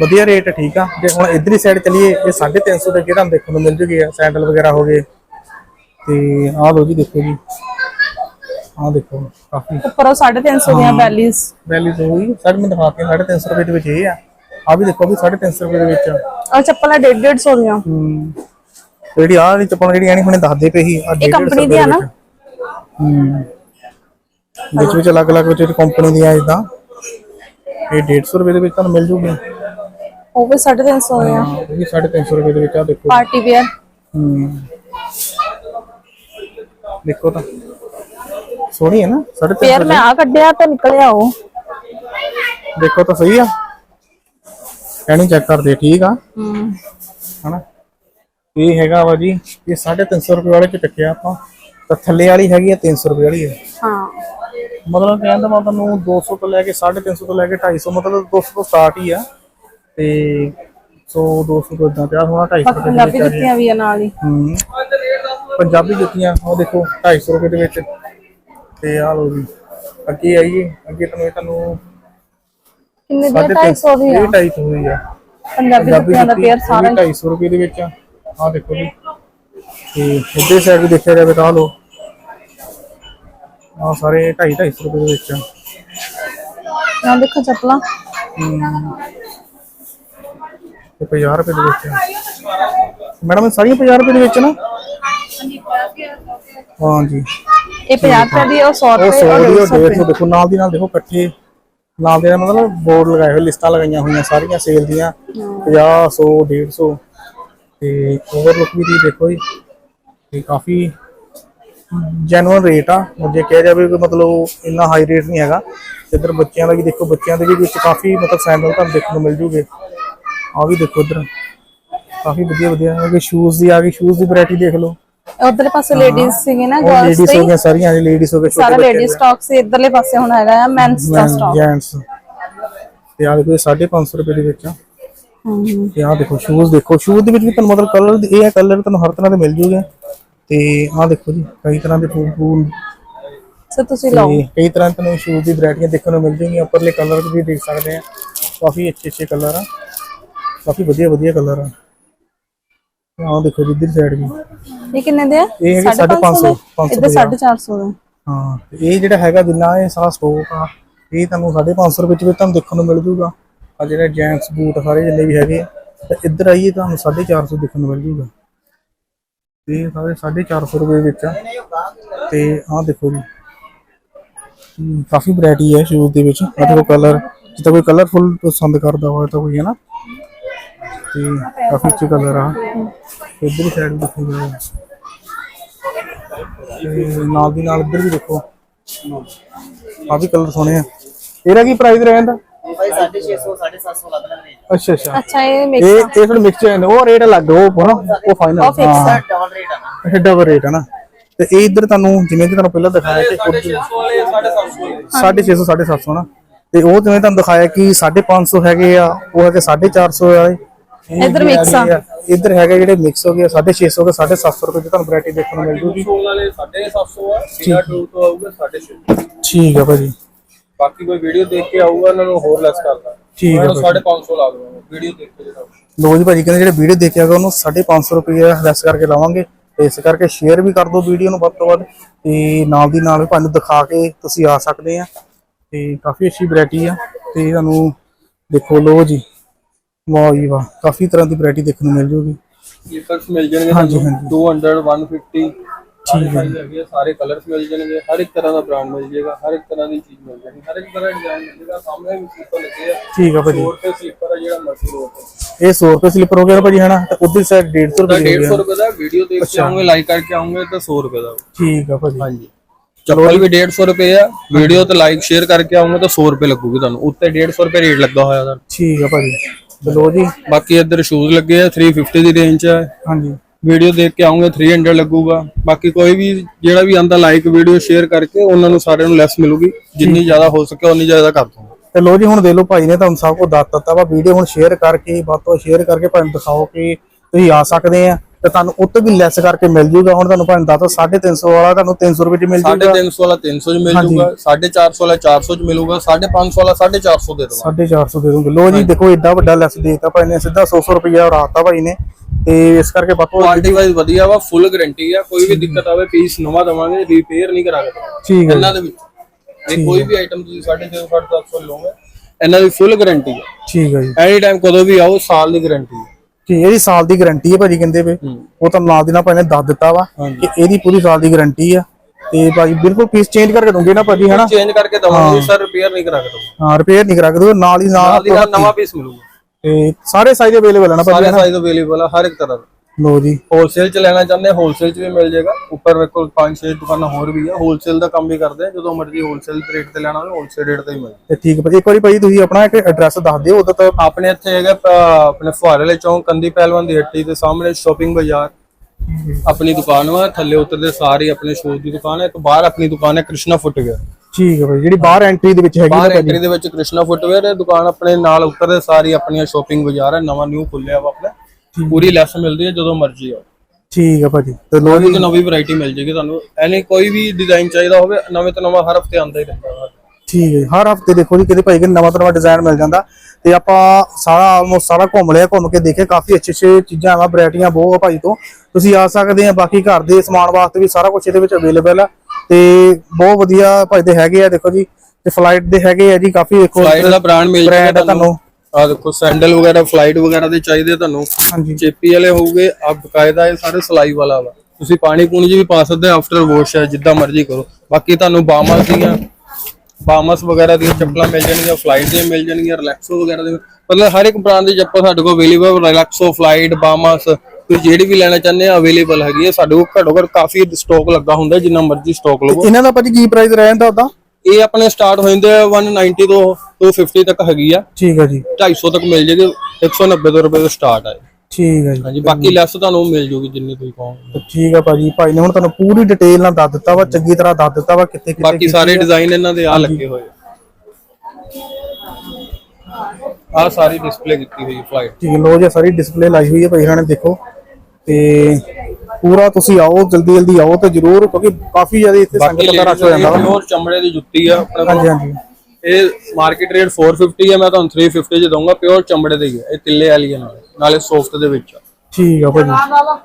ਵਧੀਆ ਰੇਟ ਹੈ ਠੀਕ ਆ। ਜੇ ਹੁਣ ਇਧਰਲੀ ਸਾਈਡ ਚਲੀਏ ਇਹ 350 ਦੇ ਅੱਗੇ ਤੁਹਾਨੂੰ ਦੇਖਣ ਨੂੰ ਮਿਲ ਜੂਗੇ ਸੈਂਡਲ ਵਗੈਰਾ ਹੋ ਗਏ। ਤੇ ਆਹ ਲੋ ਜੀ ਦੇਖੋ ਜੀ। ਆਹ ਦੇਖੋ ਕਾਫੀ। ਉੱਪਰੋਂ 350 ਦੀਆਂ ਬੈਲੀਜ਼ ਵੈਲੀ ਤੋਂ ਹੋਈ ਸਾਡੇ ਮੈਂ ਦਿਖਾ ਕੇ 350 ਰੁਪਏ ਦੇ ਵਿੱਚ ਇਹ ਆ। ਆ ਵੀ ਦੇਖੋ ਵੀ 350 ਰੁਪਏ ਦੇ ਵਿੱਚ ਆ। ਚੱਪਲਾਂ 150 150 ਦੀਆਂ। ਹੂੰ। ਜਿਹੜੀ ਆਹ ਵਾਲੀ ਚੱਪਲ ਜਿਹੜੀ ਆਣੀ ਹੁਣੇ ਦੱਸਦੇ ਸੀ ਆਹ ਇਹ 150 ਕੰਪਨੀ ਦੀ ਆ ਨਾ ਹੂੰ। ਵਿੱਚ ਵਿੱਚ ਅਲੱਗ-ਅਲੱਗ ਵਿੱਚ ਕੰਪਨੀ ਦੀਆਂ ਇਦਾਂ। ਇਹ 150 ਰੁਪਏ ਦੇ ਵਿੱਚ ਤੁਹਾਨੂੰ ਮਿਲ ਜੂਗੀ। ਉਹ ਵੀ 350 ਦੀਆਂ। ਹਾਂ ਇਹ ਵੀ 350 ਰੁਪਏ ਦੇ ਵਿੱਚ ਆ ਦੇਖੋ। ਪਾਰਟੀ ਵੇਅਰ ਹੂੰ। ਦੇਖੋ ਤਾਂ। ਸੋਹਣੀ ਹੈ ਨਾ 350 ਫੇਰ ਮੈਂ ਆ ਕੱਢਿਆ ਤਾਂ ਨਿਕਲਿਆ ਉਹ। ਦੇਖੋ ਤਾਂ ਸਹੀ ਆ। ਕਹਿਣੀ ਚੈੱਕ ਕਰਦੇ ਠੀਕ ਆ? ਹੂੰ ਹਨਾ? ਇਹ ਹੈਗਾ ਵਾ ਜੀ ਇਹ 350 ਰੁਪਏ ਵਾਲੇ ਚ ਚੱਕਿਆ ਆਪਾਂ। ਤਾਂ ਥੱਲੇ ਵਾਲੀ ਹੈਗੀ ਆ 300 ਰੁਪਏ ਵਾਲੀ ਹੈ ਹਾਂ। ਮਤਲਬ ਕਹਿੰਦਾ ਮੈਂ ਤੁਹਾਨੂੰ 200 ਤੋਂ ਲੈ ਕੇ 350 ਤੋਂ ਲੈ ਕੇ 250 ਮਤਲਬ 200 ਤੋਂ ਸਟਾਰਟ ਹੀ ਆ। ਤੇ 100 200 ਤੋਂ ਇਦਾਂ ਪਿਆ ਹੋਣਾ 250 ਰੁਪਏ ਦੇ ਪੰਜਾਬੀ ਜੁੱਤੀਆਂ ਵੀ ਆ ਨਾਲ ਹੀ। ਹੂੰ ਪੰਜਾਬੀ ਜੁੱਤੀਆਂ ਉਹ ਦੇਖੋ 250 ਰੁਪਏ ਦੇ ਵਿੱਚ। ਤੇ ਆ ਲੋ ਜੀ ਅੱਗੇ ਆਈਏ ਅੱਗੇ ਤੁਹਾਨੂੰ ਤੁਹਾਨੂੰ ਕਿੰਨੇ ਦੇ 250 ਦੀ ਆ ਇਹ 250 ਦੀ ਆ। ਪੰਜਾਬੀ ਜੁੱਤੀਆਂ ਦਾ ਪੇਅਰ ਸਾਰਾ ਇਹ 250 ਰੁਪਏ ਦੇ ਵਿੱਚ ਆ। ਆਹ ਦੇਖੋ ਜੀ। ਤੇ ਇੱਧਰ ਸਾਈਡ ਵੀ ਦੇਖਿਆ ਜਾਵੇ ਤਾਂ ਆਹ ਲੋ ਆ ਸਾਰੇ 250 250 ਰੁਪਏ ਦੇ ਵਿੱਚ ਆ। ਨਾ ਦੇਖੋ ਚੱਪਲਾਂ। ਤੇ 50 ਰੁਪਏ ਦੇ ਵਿੱਚ ਆ। ਮੈਡਮ ਇਹ ਸਾਰੀਆਂ 50 ਰੁਪਏ ਦੇ ਵਿੱਚ ਨਾ? ਹਾਂ ਜੀ ਇਹ 50 ਰੁਪਏ ਦੀ ਉਹ 100 ਉਹ ਰੁਪਏ 100 ਦੀ ਉਹ 150 150 ਦੇਖੋ ਨਾਲ ਦੀ ਨਾਲ ਦੇਖੋ ਇਕੱਠੇ ਨਾਮ ਦੇ ਨਾਲ ਮਤਲਬ ਬੋਰਡ ਲਗਾਏ ਹੋਏ, ਲਿਸਟਾਂ ਲਗਾਈਆਂ ਹੋਈਆਂ ਸਾਰੀਆਂ ਸੇਲ ਦੀਆਂ 50 100 150 ਤੇ ਓਵਰਲੁੱਕ ਵੀ ਤੁਸੀਂ ਦੇਖੋ ਜੀ, ਤੇ ਕਾਫੀ ਜੈਨੂਅਲ ਰੇਟ ਆ। ਜੇ ਕਿਹਾ ਜਾਵੇ ਕਿ ਮਤਲਬ ਇੰਨਾ ਹਾਈ ਰੇਟ ਨਹੀਂ ਹੈਗਾ ਇੱਧਰ ਬੱਚਿਆਂ ਦਾ ਵੀ ਦੇਖੋ, ਬੱਚਿਆਂ ਦੇ ਵੀ ਵਿੱਚ ਕਾਫੀ ਮਤਲਬ ਸੈਂਡਲ ਤੁਹਾਨੂੰ ਦੇਖਣ ਨੂੰ ਮਿਲ ਜੂਗੇ। ਆ ਵੀ ਦੇਖੋ ਇੱਧਰ, ਕਾਫੀ ਵਧੀਆ ਵਧੀਆ ਹੈ ਕਿ ਸ਼ੂਜ਼ ਦੀ ਆ ਗਈ ਸ਼ੂਜ਼ ਦੀ ਵੈਰਾਈਟੀ ਦੇਖ ਲਓ। ਉਧਰਲੇ ਪਾਸੇ ਲੇਡੀਜ਼ ਸੀਗੇ ਨਾ ਗਰਲਸ ਲੇਡੀਜ਼ ਹੋ। ਗਈਆਂ ਸਾਰੀਆਂ ਲੇਡੀਜ਼ ਹੋ ਗਏ ਸਾਰਾ ਲੇਡੀਜ਼ ਸਟਾਕ ਸੀ ਇਧਰਲੇ ਪਾਸੇ ਹੁਣ ਹੈਗਾ ਆ ਮੈਨਸ ਦਾ ਸਟਾਕ ਜੈਂਟਸ ਤੇ ਆ ਦੇਖੋ 550 ਰੁਪਏ ਦੇ ਵਿੱਚ ਆ। ਹੂੰ ਤੇ ਆ ਦੇਖੋ ਸ਼ੂਜ਼ ਦੇਖੋ ਸ਼ੂਜ਼ ਦੇ ਵਿੱਚ ਵੀ ਤੁਹਾਨੂੰ ਮਤਲਬ ਕਲਰ ਇਹ ਹੈ ਕਲਰ ਤੁਹਾਨੂੰ ਹਰ ਤਰ੍ਹਾਂ ਦੇ ਮਿਲ ਜੂਗੇ। ਤੇ ਆ ਦੇਖੋ ਜੀ ਕਈ ਤਰ੍ਹਾਂ ਦੇ ਫੂਲ ਫੂਲ। ਸੋ ਤੁਸੀਂ ਲਓ। ਕਈ ਤਰ੍ਹਾਂ ਦੇ ਤੁਹਾਨੂੰ ਸ਼ੂਜ਼ ਦੀ ਵੈਰਾਈਟੀਆਂ ਦੇਖਣ ਨੂੰ ਮਿਲ ਜਾਣਗੀਆਂ ਉੱਪਰਲੇ ਕਲਰ ਵੀ ਦੇਖ ਸਕਦੇ ਆ। ਕਾਫੀ ਅੱਛੇ ਅੱਛੇ ਕਲਰ ਆ। ਕਾਫੀ ਵਧੀਆ ਵਧੀਆ ਕਲਰ ਆ। ਆ ਦੇਖੋ ਜੀ ਇੱਧਰ ਸਾਈਡ ਵੀ। ਇਹ ਕਿੰਨੇ ਦੇ ਆ? ਇਹ ਹੈਗੇ 550 ਇੱਧਰ 450 ਦਾ। ਹਾਂ ਤੇ ਇਹ ਜਿਹੜਾ ਹੈਗਾ ਜਿੰਨਾ ਇਹ ਸਾਰਾ ਸਟੋਕ ਆ ਇਹ ਤੁਹਾਨੂੰ 550 ਰੁਪਏ ਚ ਵੀ ਤੁਹਾਨੂੰ ਦੇਖਣ ਨੂੰ ਮਿਲ ਜੂਗਾ। ਆ ਜਿਹੜੇ ਜੈਂਟਸ ਬੂਟ ਸਾਰੇ ਜਿੰਨੇ ਵੀ ਹੈਗੇ ਤੇ ਇੱਧਰ ਆਈਏ ਤੁਹਾਨੂੰ 450 ਦੇਖਣ ਨੂੰ ਮਿਲ ਜੂਗਾ। ਇਹ ਸਾਰੇ 450 ਰੁਪਏ ਵਿੱਚ ਆ। ਤੇ ਆਹ ਦੇਖੋ ਜੀ ਕਾਫੀ ਵੈਰਾਈਟੀ ਹੈ ਸ਼ੂਜ਼ ਦੇ ਵਿੱਚ। ਦੇਖੋ ਕਲਰ ਜੇ ਤਾਂ ਕੋਈ ਕਲਰਫੁਲ ਪਸੰਦ ਕਰਦਾ ਹੋਵੇ ਤਾਂ ਕੋਈ ਹੈ ਨਾ? ਤੇ ਕਲਰ ਆ। ਇੱਧਰ ਹੀ ਸਾਈਡ ਦੇਖੋ ਜਾਓ ਤੇ ਨਾਲ ਦੀ ਨਾਲ ਇੱਧਰ ਵੀ ਦੇਖੋ। ਆ ਵੀ ਕਲਰ ਸੋਹਣੇ ਆ। ਇਹਦਾ ਕੀ ਪ੍ਰਾਈਸ ਰਹਿੰਦਾ? ਭਾਈ 650 750 ਲੱਗ ਲੈਣੇ ਅੱਛਾ ਅੱਛਾ। ਅੱਛਾ ਇਹ ਇਹ ਮਿਕਸ ਇਹ ਥੋੜਾ ਮਿਕਸਚਰ ਹੈ ਉਹ ਰੇਟ ਅਲੱਗ ਉਹ ਨਾ ਉਹ ਫਾਈਨਲ ਉਹ ਹਾਂ ਡਬਲ ਰੇਟ ਆ ਨਾ। ਇਹ ਡਬਲ ਰੇਟ ਹੈ ਨਾ। ਤੇ ਇਹ ਇੱਧਰ ਤੁਹਾਨੂੰ ਜਿਵੇਂ ਕਿ ਤੁਹਾਨੂੰ ਪਹਿਲਾਂ ਦਿਖਾਇਆ ਕਿ ਕੁਝ 650 750 ਨਾ। ਤੇ ਉਹ ਜਿਵੇਂ ਤੁਹਾਨੂੰ ਦਿਖਾਇਆ ਕਿ 550 ਹੈਗੇ ਆ ਉਹ ਹੈਗੇ 450 ਆ ਇਹ ਇੱਧਰ mix ਆ। ਇੱਧਰ ਹੈਗੇ ਜਿਹੜੇ ਮਿਕਸ ਹੋ ਗਏ 650 ਹੋ ਗਏ 750 ਰੁਪਏ ਦੀ ਤੁਹਾਨੂੰ ਵੈਰਾਈਟੀ ਦੇਖਣ ਨੂੰ ਮਿਲ ਜੂਗੀ ਸੋਲ ਵਾਲੇ 750 ਆ ਸੀਆ 2 ਤੋਂ ਆਊਗਾ 650 ਠੀਕ ਆ ਭਾਜੀ। ਬਾਕੀ ਕੋਈ ਵੀਡੀਓ ਦੇਖ ਕੇ ਆਊਗਾ ਉਹਨਾਂ ਨੂੰ ਹੋਰ ਲੈਸ ਕਰਦਾ। ਠੀਕ ਹੈ ਉਹਨਾਂ ਨੂੰ 550 ਲਾ ਦੂੰਗਾ ਵੀਡੀਓ ਦੇਖ ਕੇ ਜਿਹੜਾ। ਲੋ ਜੀ ਭਾਜੀ ਕਹਿੰਦੇ ਜਿਹੜੇ ਵੀਡੀਓ ਦੇਖਿਆਗਾ ਉਹਨੂੰ 550 ਰੁਪਏ ਲੈਸ ਕਰਕੇ ਲਾਵਾਂਗੇ। ਤੇ ਇਸ ਕਰਕੇ ਸ਼ੇਅਰ ਵੀ ਕਰ ਦਿਓ ਵੀਡੀਓ ਨੂੰ ਵੱਧ ਤੋਂ ਵੱਧ। ਤੇ ਨਾਲ ਦੀ ਨਾਲ ਤੁਹਾਨੂੰ ਦਿਖਾ ਕੇ ਤੁਸੀਂ ਆ ਸਕਦੇ ਆ। ਤੇ ਕਾਫੀ ਅੱਛੀ ਵੈਰਾਈਟੀ ਆ। ਤੇ ਤੁਹਾਨੂੰ ਦੇਖੋ ਲੋ ਜੀ। ਵਾਹ ਜੀ ਵਾਹ ਕਾਫੀ ਤਰ੍ਹਾਂ ਦੀ ਵੈਰਾਈਟੀ ਦੇਖਣ ਨੂੰ ਮਿਲ ਜੂਗੀ। ਸਲੀਪਰਸ ਮਿਲ ਜਾਣਗੇ ਹਾਂਜੀ, ਤੁਹਾਨੂੰ। 200 150 ਠੀਕ ਹੈ। ਸਾਈਜ਼ ਹੈਗੇ ਆ, ਸਾਰੇ ਕਲਰਸ ਮਿਲ ਜਾਣਗੇ ਹਰ ਇੱਕ ਤਰ੍ਹਾਂ ਦਾ ਬ੍ਰਾਂਡ ਮਿਲ ਜਾਏਗਾ ਹਰ ਇੱਕ ਤਰ੍ਹਾਂ ਦੀ ਚੀਜ਼ ਮਿਲ ਜਾਣੀ ਹਰ ਇੱਕ ਤਰ੍ਹਾਂ ਦਾ ਡਿਜ਼ਾਈਨ ਮਿਲ ਜਾਏਗਾ। ਸਾਹਮਣੇ ਵੀ ਸਲੀਪਰ ਲੱਗੇ ਆ। ਠੀਕ ਆ ਭਾਜੀ। ਹੋਰ ਤੇ ਸਲੀਪਰ ਆ ਜਿਹੜਾ ਮਰਜ਼ੀ ਰੋਡ ਤੇ ਇਹ 100 ਰੁਪਏ ਸਲਿੱਪਰ ਹੋ ਗਿਆ ਭਾਜੀ ਹਨਾ? ਤੇ ਉਧਰ ਸਾਈਡ 150 ਤਾਂ ਰੁਪਏ ਹੋ 150 ਗਿਆ ਰੁਪਏ ਦਾ ਵੀਡੀਓ ਦੇਖ ਕੇ ਆਉਂਗੇ ਲਾਈਕ ਕਰਕੇ ਆਉਂਗੇ ਤਾਂ 100 ਰੁਪਏ ਦਾ। ਠੀਕ ਆ ਭਾਜੀ। ਹਾਂਜੀ। ਚੱਪਲ ਵੀ 150 ਰੁਪਏ ਆ ਵੀਡੀਓ ਤੇ ਲਾਈਕ ਸ਼ੇਅਰ ਕਰਕੇ ਆਉਂਗੇ ਤਾਂ 100 ਰੁਪਏ ਲੱਗੂਗੀ ਤੁਹਾਨੂੰ। ਉੱਤੇ 150 ਰੁਪਏ ਰੇਟ ਲੱਗਾ ਹੋਇਆ ਦਾ ਠੀਕ ਆ ਭਾਜੀ। ਲੋ ਜੀ। ਬਾਕੀ ਇੱਧਰ ਸ਼ੂਜ਼ ਲੱਗੇ ਆ 350 ਦੀ ਰੇਂਜ ਆ। ਹਾਂਜੀ। ਵੀਡੀਓ ਦੇਖ ਕੇ ਆਉਂਗੇ 300 ਲੱਗੂਗਾ। ਬਾਕੀ ਕੋਈ ਵੀ ਜਿਹੜਾ ਵੀ ਆਂਦਾ ਲਾਈਕ ਵੀਡੀਓ ਸ਼ੇਅਰ ਕਰਕੇ ਉਹਨਾਂ ਨੂੰ ਸਾਰਿਆਂ ਨੂੰ ਲੈਸ ਮਿਲੂਗੀ। ਜਿੰਨੀ ਜ਼ਿਆਦਾ ਹੋ ਸਕੇ ਉਨੀ ਜ਼ਿਆਦਾ ਕਰ ਦੂੰਗਾ ਤੇ ਲੋ ਜੀ ਹੁਣ ਦੇ ਲਓ ਭਾਈ ਨੇ ਤੁਹਾਨੂੰ ਸਭ ਕੁਝ ਦੱਸ ਦਿੱਤਾ ਵਾ। ਵੀਡੀਓ ਹੁਣ ਸ਼ੇਅਰ ਕਰਕੇ ਵੱਧ ਤੋਂ ਸ਼ੇਅਰ ਕਰਕੇ ਭਾਵੇਂ ਦਿਖਾਓ ਕਿ ਤੁਸੀਂ ਆ ਸਕਦੇ ਆ। ਤੇ ਤੁਹਾਨੂੰ ਉੱਤੇ ਵੀ ਲੈਸ ਕਰਕੇ ਮਿਲ ਜੂਗਾ। ਹੁਣ ਤੁਹਾਨੂੰ ਭਾਵੇਂ ਦੱਸ 350 ਵਾਲਾ ਤੁਹਾਨੂੰ 300 ਰੁਪਏ ਚ ਮਿਲ ਜੂਗਾ। 350 ਵਾਲਾ 300 ਚ ਮਿਲ ਜੂਗਾ 450 ਵਾਲਾ 400 ਚ ਮਿਲੂਗਾ 550 ਵਾਲਾ 450 ਦੇ ਦਵਾਂ 450 ਦੇ ਦੂੰਗੇ ਲੋ ਜੀ ਦੇਖੋ ਏਡਾ ਵੱਡਾ ਲੈਸ ਦੇਤਾ ਭਾਈ ਨੇ ਸਿੱਧਾ 100 ਰੁਪਏ ਉਡਾਤਾ ਭਾਈ ਨੇ। ਤੇ ਇਸ ਕਰਕੇ ਵੱਧ- ਕੁਆਲਿਟੀ ਵਾਈਜ਼ ਵਧੀਆ ਵਾ ਫੁੱਲ ਗਾਰੰਟੀ ਆ। ਕੋਈ ਵੀ ਦਿੱਕਤ ਆਵੇ ਪੀਸ ਨਵਾਂ ਦਵਾਂਗੇ ਰਿਪੇਅਰ ਨਹੀਂ ਕਰਾ ਕੇ ਠੀਕ ਹੈ ਇਹਨਾਂ ਦੇ ਵਿੱਚ। ਇਹ ਕੋਈ ਵੀ ਆਈਟਮ ਤੁਸੀਂ 650 750 ਲਓਗੇ ਇਹਨਾਂ ਦੀ ਫੁੱਲ ਗਾਰੰਟੀ ਹੈ ਠੀਕ ਹੈ ਜੀ। ਐਨੀ ਟਾਈਮ ਕਦੋਂ ਵੀ ਆਓ ਸਾਲ ਦੀ ਗਾਰੰਟੀ ਹੈ ਠੀਕ ਇਹਦੀ ਸਾਲ ਦੀ ਗਾਰੰਟੀ ਹੈ ਭਾਜੀ ਕਹਿੰਦੇ ਵੇ ਉਹ ਤਾਂ ਨਾਲ ਦੀ ਨਾਲ ਭਾਈ ਨੇ ਦੱਸ ਦਿੱਤਾ ਵਾ ਕਿ ਇਹਦੀ ਪੂਰੀ ਸਾਲ ਦੀ ਗਾਰੰਟੀ ਆ। ਤੇ ਭਾਜੀ ਬਿਲਕੁਲ ਪੀਸ ਚੇਂਜ ਕਰਕੇ ਦੂੰਗੇ ਨਾ ਭਾਜੀ ਹਨਾ? ਚੇਂਜ ਕਰਕੇ ਦਵਾਂਗੇ ਸਰ ਰਿਪੇਅਰ ਨਹੀਂ ਕਰਾ ਕੇ ਦਵਾਂਗੇ ਹਾਂ ਰਿਪੇਅਰ ਨਹੀਂ ਕਰਾ ਕੇ ਦੋ ਨਾਲ ਹੀ ਨਾਲ ਨਵਾਂ ਪੀਸ ਮਿਲੂਗਾ। ਤੇ ਸਾਰੇ ਸਾਈਜ਼ ਅਵੇਲੇਬਲ ਹੈ ਨਾ ਭਾਜੀ ਸਾਰੇ ਸਾਈਜ਼ ਅਵੇਲੇਬਲ ਆ ਹਰ ਇੱਕ ਤਰ੍ਹਾਂ ਦਾ। ਲੋ ਜੀ। ਹੋਲਸੇਲ ਚ ਲੈਣਾ ਚਾਹੁੰਦੇ ਹੋਲਸੇਲ ਚ ਵੀ ਮਿਲ ਜਾਏਗਾ। ਉੱਪਰ ਮੇਰੇ ਕੋਲ 5-6 ਦੁਕਾਨਾਂ ਹੋਰ ਵੀ ਆ। ਹੋਲਸੇਲ ਦਾ ਕੰਮ ਵੀ ਕਰਦੇ ਆ ਜਦੋਂ ਮਰਜ਼ੀ ਹੋਲਸੇਲ ਰੇਟ ਤੇ ਲੈਣਾ ਹੋਵੇ ਹੋਲਸੇਲ ਰੇਟ ਤੇ ਹੀ ਮਿਲ ਤੇ ਠੀਕ ਭਾਜੀ ਇੱਕ ਵਾਰੀ ਭਾਜੀ ਤੁਸੀਂ ਆਪਣਾ ਇੱਕ ਐਡਰੈਸ ਦੱਸ ਦਿਓ ਉਦੋਂ ਤਾਂ ਆਪਣੇ ਇੱਥੇ ਹੈਗਾ ਆਪਣੇ ਫੁਹਾਰੇ ਵਾਲੇ ਚੌਂਕ ਕੰਦੀ ਪਹਿਲਵਾਨ ਦੀ ਹੱਟੀ ਦੇ ਸਾਹਮਣੇ ਸ਼ਾਪਿੰਗ ਬਾਜ਼ਾਰ। ਆਪਣੀ ਦੁਕਾਨ ਵਾ ਥੱਲੇ ਉਤਰਦੇ ਸਾਰੀ ਆਪਣੇ ਸ਼ੂਜ਼ ਦੀ ਦੁਕਾਨ ਹੈ ਇੱਕ ਬਾਹਰ ਆਪਣੀ ਦੁਕਾਨ ਹੈ ਕ੍ਰਿਸ਼ਨਾ ਫੁੱਟਵੇਅਰ ਠੀਕ ਹੈ ਭਾਜੀ ਜਿਹੜੀ ਬਾਹਰ ਐਂਟਰੀ ਦੇ ਵਿੱਚ ਹੈਗੀ ਬਾਹਰ ਐਂਟਰੀ ਦੇ ਵਿੱਚ ਕ੍ਰਿਸ਼ਨਾ ਫੁੱਟਵੇਅਰ ਹੈ ਦੁਕਾਨ ਆਪਣੇ ਨਾਲ ਉਤਰਦੇ ਸਾਰੀ ਆਪਣੀਆਂ ਸ਼ਾਪਿੰਗ ਬਾਜ਼ਾਰ ਹੈ ਨਵਾਂ ਨਿਊ ਖੁੱਲਿਆ ਵਾ ਆਪਣਾ। ਪੂਰੀ ਲੈਸ ਮਿਲਦੀ ਹੈ ਜਦੋਂ ਮਰਜ਼ੀ ਆਓ। ਠੀਕ ਹੈ ਭਾਜੀ। ਤੇ ਲੋ ਉਹਦੀ ਨਵੀਂ ਵੈਰਾਈਟੀ ਮਿਲ ਜੇਗੀ ਤੁਹਾਨੂੰ। ਐਨੀ ਕੋਈ ਵੀ ਡਿਜ਼ਾਈਨ ਚਾਹੀਦਾ ਹੋਵੇ ਨਵੇਂ ਤੋਂ ਨਵਾਂ ਹਰ ਹਫ਼ਤੇ ਆਉਂਦਾ ਹੀ ਰਹਿੰਦਾ ਵਾ ਠੀਕ ਹੈ ਹਰ ਹਫ਼ਤੇ ਦੇਖੋ ਜੀ ਕਿਤੇ ਭਾਈ ਕਿ ਨਵਾਂ ਤੋਂ ਨਵਾਂ ਡਿਜ਼ਾਈਨ ਮਿਲ ਜਾਂਦਾ। ਤੇ ਆਪਾਂ ਸਾਰਾ ਆਲਮੋਸਟ ਸਾਰਾ ਘੁੰਮ ਲਿਆ ਘੁੰਮ ਕੇ ਦੇਖੇ ਕਾਫੀ ਅੱਛੇ ਅੱਛੇ ਚੀਜ਼ਾਂ ਆ ਵੈਰਾਈਟੀਆਂ ਬਹੁਤ ਆ ਭਾਈ ਤੋਂ। ਤੁਸੀਂ ਆ ਸਕਦੇ ਆ ਬਾਕੀ ਘਰ ਦੇ ਸਮਾਨ ਵਾਸਤੇ ਵੀ ਸਾਰਾ ਕੁਝ ਇਹਦੇ ਵਿੱਚ ਅਵੇਲੇਬਲ ਆ। ਤੇ ਬਹੁਤ ਵਧੀਆ ਭਾਈ ਦੇ ਹੈਗੇ ਆ ਦੇਖੋ ਜੀ। ਤੇ ਫਲਾਈਟ ਦੇ ਹੈਗੇ ਆ ਜੀ ਕਾਫੀ ਦੇਖੋ ਫਲਾਈਟ ਦਾ ਬ੍ਰਾਂਡ ਮਿਲ ਆ ਤੁਹਾਨੂੰ। ਆ ਦੇਖੋ ਸੈਂਡਲ ਵਗੈਰਾ ਫਲਾਈਟ ਵਗੈਰਾ ਦੇ ਚਾਹੀਦੇ ਤੁਹਾਨੂੰ। ਹਾਂਜੀ। ਚੇਪੀ ਵਾਲੇ ਹੋਊਗੇ ਆ ਬਕਾਇਦਾ ਇਹ ਸਾਰੇ ਸਲਾਈ ਵਾਲਾ ਵਾ। ਤੁਸੀਂ ਪਾਣੀ ਪੂਣੀ ਜੀ ਵੀ ਪਾ ਸਕਦੇ ਆਫਟਰ ਵਾਸ਼ ਹੈ ਜਿੱਦਾਂ ਮਰਜ਼ੀ ਕਰੋ। ਬਾਕੀ ਤੁਹਾਨੂੰ ਬਾਮਸ ਦੀਆਂ ਬਾਮਸ ਵਗੈਰਾ ਦੀਆਂ ਚੱਪਲਾਂ ਮਿਲ ਜਾਣਗੀਆਂ ਫਲਾਈਟ ਦੀਆਂ ਮਿਲ ਜਾਣਗੀਆਂ ਰਿਲੈਕਸੋ ਵਗੈਰਾ ਦੇ। ਮਤਲਬ ਹਰ ਇੱਕ ਬ੍ਰਾਂਡ ਦੀ ਚੱਪਲ ਸਾਡੇ ਕੋਲ ਅਵੇਲੇਬਲ ਰਿਲੈਕਸੋ ਫਲਾਈਟ ਬਾਮਸ ਤੁਸੀਂ ਜਿਹੜੀ ਵੀ ਲੈਣਾ ਚਾਹੁੰਦੇ ਆ ਅਵੇਲੇਬਲ ਹੈਗੀ ਹੈ ਸਾਡੇ ਕੋਲ ਘੱਟੋ ਘੱਟ ਕਾਫੀ ਸਟਾਕ ਲੱਗਾ ਹੁੰਦਾ ਜਿੰਨਾ ਮਰਜ਼ੀ ਸਟਾਕ ਲਵੋ। ਇਹਨਾਂ ਦਾ ਭਾਜੀ ਕੀ ਪ੍ਰਾਈਸ ਰਹਿੰਦਾ ਉਹਦਾ ਇਹ ਆਪਣੇ ਸਟਾਰਟ ਹੋ ਜਾਂਦੇ ਆ 190 ਤੋਂ 250 ਤੱਕ ਹੈਗੀ ਆ। ਠੀਕ ਹੈ ਜੀ। 250 ਤੱਕ ਮਿਲ ਜੇਗੀ 190 ਤੋਂ ਰੁਪਏ ਤੋਂ ਸਟਾਰਟ ਹੈ ਠੀਕ ਹੈ ਜੀ। ਹਾਂਜੀ ਬਾਕੀ ਲੈਸ ਤੁਹਾਨੂੰ ਮਿਲ ਜੂਗੀ ਜਿੰਨੀ ਤੁਸੀਂ ਕਹੋਗੇ। ਤੇ ਠੀਕ ਹੈ ਭਾਜੀ ਭਾਈ ਨੇ ਹੁਣ ਤੁਹਾਨੂੰ ਪੂਰੀ ਡਿਟੇਲ ਨਾਲ ਦੱਸ ਦਿੱਤਾ ਵਾ ਚੰਗੀ ਤਰ੍ਹਾਂ ਦੱਸ ਦਿੱਤਾ ਵਾ ਕਿੱਥੇ ਕਿੱਥੇ ਬਾਕੀ ਸਾਰੇ ਡਿਜ਼ਾਈਨ ਇਹਨਾਂ ਦੇ ਆ ਲੱਗੇ ਹੋਏ ਆ। ਸਾਰੀ ਡਿਸਪਲੇ ਕੀਤੀ ਹੋਈ ਫਲਾਈਟ ਠੀਕ ਲੋ ਜੀ ਸਾਰੀ ਡਿਸਪਲੇ ਲਾਈ ਹੋਈ ਹੈ ਭਾਈ ਇਹਨਾਂ ਨੇ ਦੇਖੋ। ਤੇ ਪੂਰਾ ਤੁਸੀਂ ਆਓ ਜਲਦੀ ਜਲਦੀ ਆਓ ਤੇ ਜਰੂਰ ਕਿਉਂਕਿ ਕਾਫੀ ਜ਼ਿਆਦਾ ਇੱਥੇ ਸੰਗਤ ਦਾ ਰਸ਼ ਹੋ ਜਾਂਦਾ ਵਾ ਪਿਓਰ ਚਮੜੇ ਦੀ ਜੁੱਤੀ ਆ ਆਪਣੇ ਹਾਂਜੀ ਕੋਲ ਹਾਂਜੀ। ਇਹ ਮਾਰਕੀਟ ਰੇਟ 450 ਹੈ ਮੈਂ ਤੁਹਾਨੂੰ 350 ਚ ਦਊਂਗਾ ਪਿਓਰ ਚਮੜੇ ਦੇ ਹੀ ਇਹ ਤਿੱਲੇ ਵਾਲੀ ਹੈ ਨਾਲੇ ਨਾਲੇ ਸੌਫਟ ਦੇ ਵਿੱਚ ਆ। ਠੀਕ ਆ ਭਾਜੀ।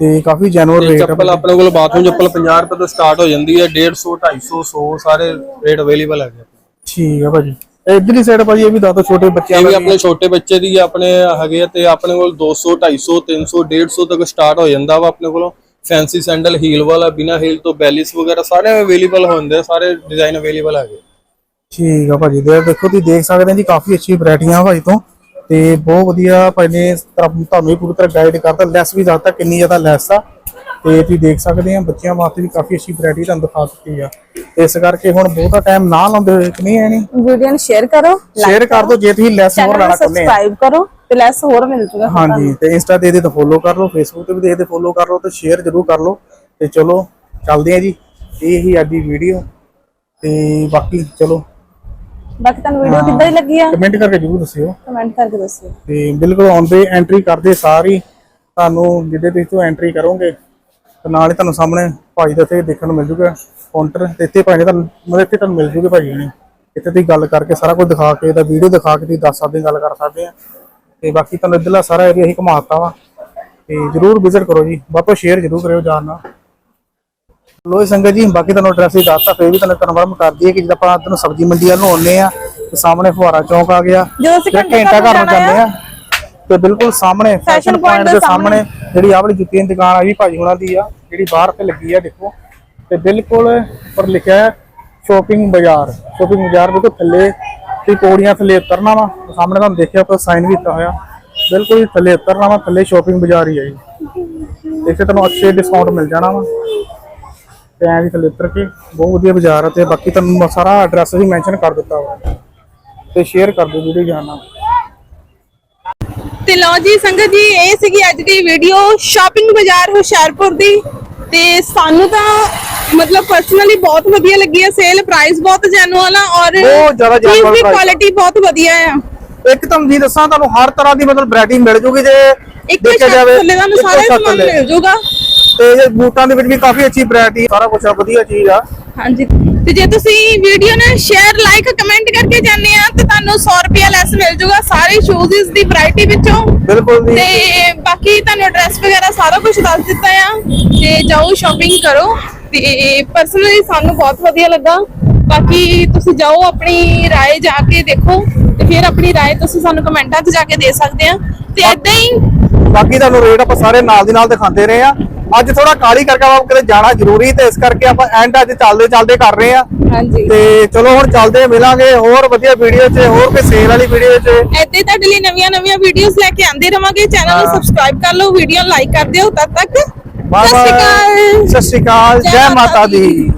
ਤੇ ਕਾਫੀ ਜੈਨੂਅਲ ਇਹ ਰੇਟ ਆ ਚੱਪਲ ਆਪਣੇ ਕੋਲ ਬਾਥਰੂਮ ਚੱਪਲ 50 ਰੁਪਏ ਤੋਂ ਸਟਾਰਟ ਹੋ ਜਾਂਦੀ ਹੈ 150 250 100 ਸਾਰੇ ਰੇਟ ਅਵੇਲੇਬਲ ਹੈਗੇ ਠੀਕ ਆ ਭਾਜੀ। ਇਧਰਲੀ ਸਾਈਡ ਭਾਜੀ ਇਹ ਵੀ ਦੱਸ ਛੋਟੇ ਬੱਚਿਆਂ ਇਹ ਵੀ ਆਪਣੇ ਛੋਟੇ ਬੱਚੇ ਦੀ ਆਪਣੇ ਹੈਗੇ ਆ ਤੇ ਆਪਣੇ ਕੋਲ 200 250 300 150 ਤੱਕ ਸਟਾਰਟ ਹੋ ਜਾਂਦਾ ਵਾ ਆਪਣੇ ਕੋਲੋਂ। ਫੈਂਸੀ ਸੈਂਡਲ ਹੀਲ ਵਾਲਾ ਬਿਨਾ ਹੀਲ ਤੋਂ ਬੈਲਿਸ ਵਗੈਰਾ ਸਾਰੇ ਅਵੇਲੇਬਲ ਹੁੰਦੇ ਆ ਸਾਰੇ ਡਿਜ਼ਾਈਨ ਅਵੇਲੇਬਲ ਹੈਗੇ। ਠੀਕ ਆ ਭਾਜੀ ਦੇ ਦੇਖੋ ਤੁਸੀਂ ਦੇਖ ਸਕਦੇ ਆ ਜੀ ਕਾਫੀ ਅੱਛੀ ਵੈਰਾਈਟੀਆਂ ਆ ਭਾਈ ਤੋਂ। ਤੇ ਬਹੁਤ ਵਧੀਆ ਭਾਈ ਨੇ ਤਰ੍ਹਾਂ- ਤੁਹਾਨੂੰ ਵੀ ਪੂਰੀ ਤਰ੍ਹਾਂ ਗਾਈਡ ਕਰਤਾ ਲੈਸ ਵੀ ਦੱਸਤਾ ਕਿੰਨੀ ਜ਼ਿਆਦਾ ਲੈਸ ਆ। ਤੇ ਤੁਸੀਂ ਦੇਖ ਸਕਦੇ ਆ ਬੱਚਿਆਂ ਵਾਸਤੇ ਵੀ ਕਾਫੀ ਅੱਛੀ ਵੈਰਾਈਟੀ ਤੁਹਾਨੂੰ ਦਿਖਾ ਦਿੱਤੀ ਆ। ਇਸ ਕਰਕੇ ਹੁਣ ਬਹੁਤਾ ਟਾਈਮ ਨਾ ਲਾਉਂਦੇ ਹੋਏ ਕਿ ਨਹੀਂ ਐ ਨਹੀਂ ਵੀਡੀਓ ਨੂੰ ਸ਼ੇਅਰ ਕਰੋ ਸ਼ੇਅਰ ਕਰ ਦਿਓ ਜੇ ਤੁਸੀਂ ਲੈਸ ਹੋਰ ਲੈਣਾ ਚਾਹੁੰਦੇ ਆ। ਸਬਸਕ੍ਰਾਈਬ ਕਰੋ ਤੇ ਲੈਸ ਹੋਰ ਮਿਲ ਜੂਗਾ ਹਾਂਜੀ ਤੇ ਇੰਸਟਾ ਤੇ ਇਹਦੇ ਤੇ ਫੋਲੋ ਕਰ ਲਓ ਫੇਸਬੁੱਕ ਤੇ ਵੀ ਦੇ ਤੇ ਫੋਲੋ ਕਰ ਲਓ ਤੇ ਸ਼ੇਅਰ ਜ਼ਰੂਰ ਕਰ ਲਓ। ਤੇ ਚਲੋ ਚੱਲਦੇ ਆ ਜੀ। ਇਹ ਹੀ ਅੱਜ ਦੀ ਵੀਡੀਓ ਤੇ ਬਾਕੀ ਚਲੋ। ਬਾਕੀ ਤੁਹਾਨੂੰ ਵੀਡੀਓ ਕਿੱਦਾਂ ਦੀ ਲੱਗੀ ਆ? ਕਮੈਂਟ ਕਰਕੇ ਜ਼ਰੂਰ ਦੱਸਿਓ। ਕਮੈਂਟ ਕਰਕੇ ਦੱਸਿਓ। ਤੇ ਬਿਲਕੁਲ ਆਉਂਦੇ ਐਂਟਰੀ ਕਰਦੇ ਸਾਰੀ ਤੁਹਾਨੂੰ ਜਿੱਦੇ ਤੁਸੀਂ ਤੋਂ ਐਂਟਰੀ ਕਰੋਗੇ ਤੇ ਨਾਲ ਹੀ ਤੁਹਾਨੂੰ ਸਾਹਮਣੇ ਭਾਈ ਦਾ ਇੱਥੇ ਦੇਖਣ ਨੂੰ ਮਿਲ ਜੂਗਾ ਕਾਊਂਟਰ ਤੇ ਇੱਥੇ ਭਾਈ ਨੇ ਤੁਹਾਨੂੰ ਮਤਲਬ ਇੱਥੇ ਤੁਹਾਨੂੰ ਮਿਲ ਜੂਗੇ ਭਾਈ ਨੇ ਇੱਥੇ ਤੁਸੀਂ ਗੱਲ ਕਰਕੇ ਸਾਰਾ ਕੁਝ ਦਿਖਾ ਕੇ ਇਹਦਾ ਵੀਡੀਓ ਦਿਖਾ ਕੇ ਤੁਸੀਂ ਦੱਸ ਸਕਦੇ ਗੱਲ ਕਰ ਸਕਦੇ ਆ ਤੇ ਬਾਕੀ ਤੁਹਾਨੂੰ ਇੱਧਰਲਾ ਸਾਰਾ ਏਰੀਆ ਹੀ ਘੁਮਾਤਾ ਵਾ। ਤੇ ਜਰੂਰ ਵਿਜ਼ਿਟ ਕਰੋ ਜੀ। ਬਾਪੋ ਸ਼ੇਅਰ ਜਰੂਰ ਕਰਿਓ ਜਾਣ ਨਾਲ। ਲੋਈ ਸੰਗਤ ਜੀ ਬਾਕੀ ਤੁਹਾਨੂੰ ਐਡਰੈਸ ਹੀ ਦੱਸਤਾ ਫਿਰ ਵੀ ਤੁਹਾਨੂੰ ਕਨਫਰਮ ਕਰ ਦਈਏ ਕਿ ਜਦੋਂ ਆਪਾਂ ਤੁਹਾਨੂੰ ਸਬਜ਼ੀ ਮੰਡੀ ਵੱਲ ਨੂੰ ਆਉਂਦੇ ਆ ਤੇ ਸਾਹਮਣੇ ਫੁਹਾਰਾ ਚੌਂਕ ਆ ਗਿਆ। ਜਦੋਂ ਅਸੀਂ ਘੰਟਾ ਘਰ ਨੂੰ ਜਾਂਦੇ ਆ ਤੇ ਬਿਲਕੁਲ ਸਾਹਮਣੇ ਫੈਸ਼ਨ ਪੁਆਇੰਟ ਦੇ ਸਾਹਮਣੇ। ਜਿਹੜੀ ਆਹ ਵਾਲੀ ਜੁੱਤੀਆਂ ਦੀ ਦੁਕਾਨ ਆ ਵੀ ਭਾਜੀ ਹੁਣਾਂ ਦੀ ਆ ਜਿਹੜੀ ਬਾਹਰ ਤੇ ਲੱਗੀ ਆ ਦੇਖੋ। ਤੇ ਬਿਲਕੁਲ ਉੱਪਰ ਲਿਖਿਆ ਹੈ ਸ਼ੋਪਿੰਗ ਬਾਜ਼ਾਰ। ਸ਼ੋਪਿੰਗ ਬਾਜ਼ਾਰ ਬਿਲਕੁਲ ਥੱਲੇ ਤੇ ਪੌੜੀਆਂ ਥੱਲੇ ਉਤਰਨਾ ਵਾ। ਸਾਹਮਣੇ ਤੁਹਾਨੂੰ ਦੇਖਿਆ ਉੱਪਰ ਸਾਈਨ ਵੀ ਦਿੱਤਾ ਹੋਇਆ। ਬਿਲਕੁਲ ਹੀ ਥੱਲੇ ਉਤਰਨਾ ਵਾ ਥੱਲੇ ਸ਼ੋਪਿੰਗ ਬਾਜ਼ਾਰ ਹੀ ਆ ਜੀ। ਇੱਥੇ ਤੁਹਾਨੂੰ ਅੱਛੇ ਡਿਸਕਾਊਂਟ ਮਿਲ ਜਾਣਾ ਵਾ। ਤੇ ਐਂ ਵੀ ਥੱਲੇ ਉਤਰ ਕੇ ਬਹੁਤ ਵਧੀਆ ਬਾਜ਼ਾਰ ਆ ਤੇ ਬਾਕੀ ਤੁਹਾਨੂੰ ਸਾਰਾ ਐਡਰੈਸ ਵੀ ਮੈਂਸ਼ਨ ਕਰ ਦਿੱਤਾ ਵਾ। ਤੇ ਸ਼ੇਅਰ ਕਰ ਦਿਓ ਵੀਡੀਓ ਜਾਣਾ ਤੇ ਲਓ ਜੀ ਸੰਗਤ ਜੀ ਇਹ ਸੀਗੀ ਅੱਜ ਦੀ ਵੀਡੀਓ ਸ਼ਾਪਿੰਗ ਬਾਜ਼ਾਰ ਹੁਸ਼ਿਆਰਪੁਰ ਦੀ ਤੇ ਸਾਨੂੰ ਤਾਂ ਮਤਲਬ ਪਰਸਨਲੀ ਬਹੁਤ ਵਧੀਆ ਲੱਗੀ ਹੈ ਸੇਲ ਪ੍ਰਾਈਸ ਬਹੁਤ ਜੈਨੂਅਲ ਆ ਔਰ ਬਹੁਤ ਜ਼ਿਆਦਾ ਚੀਜ਼ genuine ਦੀ price ਆ। ਕੁਆਲਿਟੀ ਬਹੁਤ ਵਧੀਆ ਆ ਇੱਕ ਤਾਂ ਜੀ ਦੱਸਾਂ ਤੁਹਾਨੂੰ ਹਰ ਤਰ੍ਹਾਂ ਦੀ ਮਤਲਬ ਵੈਰਾਈਟੀ ਮਿਲ ਜੂਗੀ ਜੇ ਇੱਕ ਦੇਖਿਆ ਛੱਤ ਜਾਵੇ ਥੱਲੇ ਤੁਹਾਨੂੰ ਇੱਕੋ ਸਾਰਾ ਛੱਤ ਸਮਾਨ ਥੱਲੇ। ਮਿਲ ਜਾਊਗਾ ਤੇ ਇਹ ਬੂਟਾਂ ਦੇ ਵਿੱਚ ਵੀ ਕਾਫੀ ਅੱਛੀ ਵੈਰਾਈਟੀ ਸਾਰਾ ਕੁਝ ਵਧੀਆ ਚੀਜ਼ ਆ ਹਾਂਜੀ। ਤੇ ਜੇ ਤੁਸੀਂ ਵੀਡੀਓ ਨੂੰ ਸ਼ੇਅਰ ਲਾਈਕ ਕਮੈਂਟ ਕਰਕੇ ਜਾਂਦੇ ਆ ਤੇ ਤੁਹਾਨੂੰ 100 ਰੁਪਿਆ ਲੈਸ ਮਿਲ ਜਾਊਗਾ ਸਾਰੇ ਸ਼ੂਜ਼ ਦੀ ਵੈਰਾਈਟੀ ਵਿੱਚੋਂ। ਬਿਲਕੁਲ ਜੀ। ਤੇ ਬਾਕੀ ਤੁਹਾਨੂੰ ਐਡਰੈਸ ਵਗੈਰਾ ਸਾਰਾ ਕੁਝ ਦੱਸ ਦਿੱਤਾ ਆ। ਤੇ ਜਾਓ ਸ਼ਾਪਿੰਗ ਕਰੋ। ਤੇ ਪਰਸਨਲੀ ਸਾਨੂੰ ਬਹੁਤ ਵਧੀਆ ਲੱਗਾ। ਬਾਕੀ ਤੁਸੀਂ ਜਾਓ ਆਪਣੀ ਰਾਏ ਜਾ ਕੇ ਦੇਖੋ। ਤੇ ਫਿਰ ਆਪਣੀ ਰਾਏ ਤੁਸੀਂ ਸਾਨੂੰ ਕਮੈਂਟਾਂ 'ਚ ਜਾ ਕੇ ਦੇ ਸਕਦੇ ਆ। ਤੇ ਐਦਾਂ ਹੀ ਬਾਕੀ ਤੁਹਾਨੂੰ ਰੇਟ ਆਪਾਂ ਸਾਰੇ ਨਾਲ ਦੀ ਨਾਲ ਦਿਖਾਉਂਦੇ ਰਹੇ ਆ। ਅੱਜ ਥੋੜਾ ਕਾਲੀ ਕਰਕੇ ਆਪਾਂ ਕਿਤੇ ਜਾਣਾ ਜ਼ਰੂਰੀ ਤੇ ਇਸ ਕਰਕੇ ਆਪਾਂ ਐਂਡ ਅੱਜ ਚੱਲਦੇ ਚੱਲਦੇ ਕਰ ਰਹੇ ਆ ਹਾਂਜੀ। ਤੇ ਚਲੋ ਹੁਣ ਚੱਲਦੇ ਮਿਲਾਂਗੇ ਹੋਰ ਵਧੀਆ ਵੀਡੀਓ 'ਚ ਹੋਰ ਕੋਈ ਸੇਲ ਵਾਲੀ ਵੀਡੀਓ 'ਚ। ਹੀ ਤੁਹਾਡੇ ਲਈ ਨਵੀਆਂ ਨਵੀਆਂ ਵੀਡੀਓਜ਼ ਲੈ ਕੇ ਆਂਦੇ ਰਵਾਂਗੇ। ਚੈਨਲ ਨੂੰ। ਸਬਸਕ੍ਰਾਈਬ ਕਰ ਲਓ ਵੀਡੀਓ ਲਾਈਕ ਕਰ ਦਿਓ ਤਦ ਤੱਕ ਬਾਏ ਸਤਿ ਸ਼੍ਰੀ ਬਾਏ ਅਕਾਲ। ਸਤਿ ਸ਼੍ਰੀ ਅਕਾਲ। ਜੈ ਮਾਤਾ ਦੀ।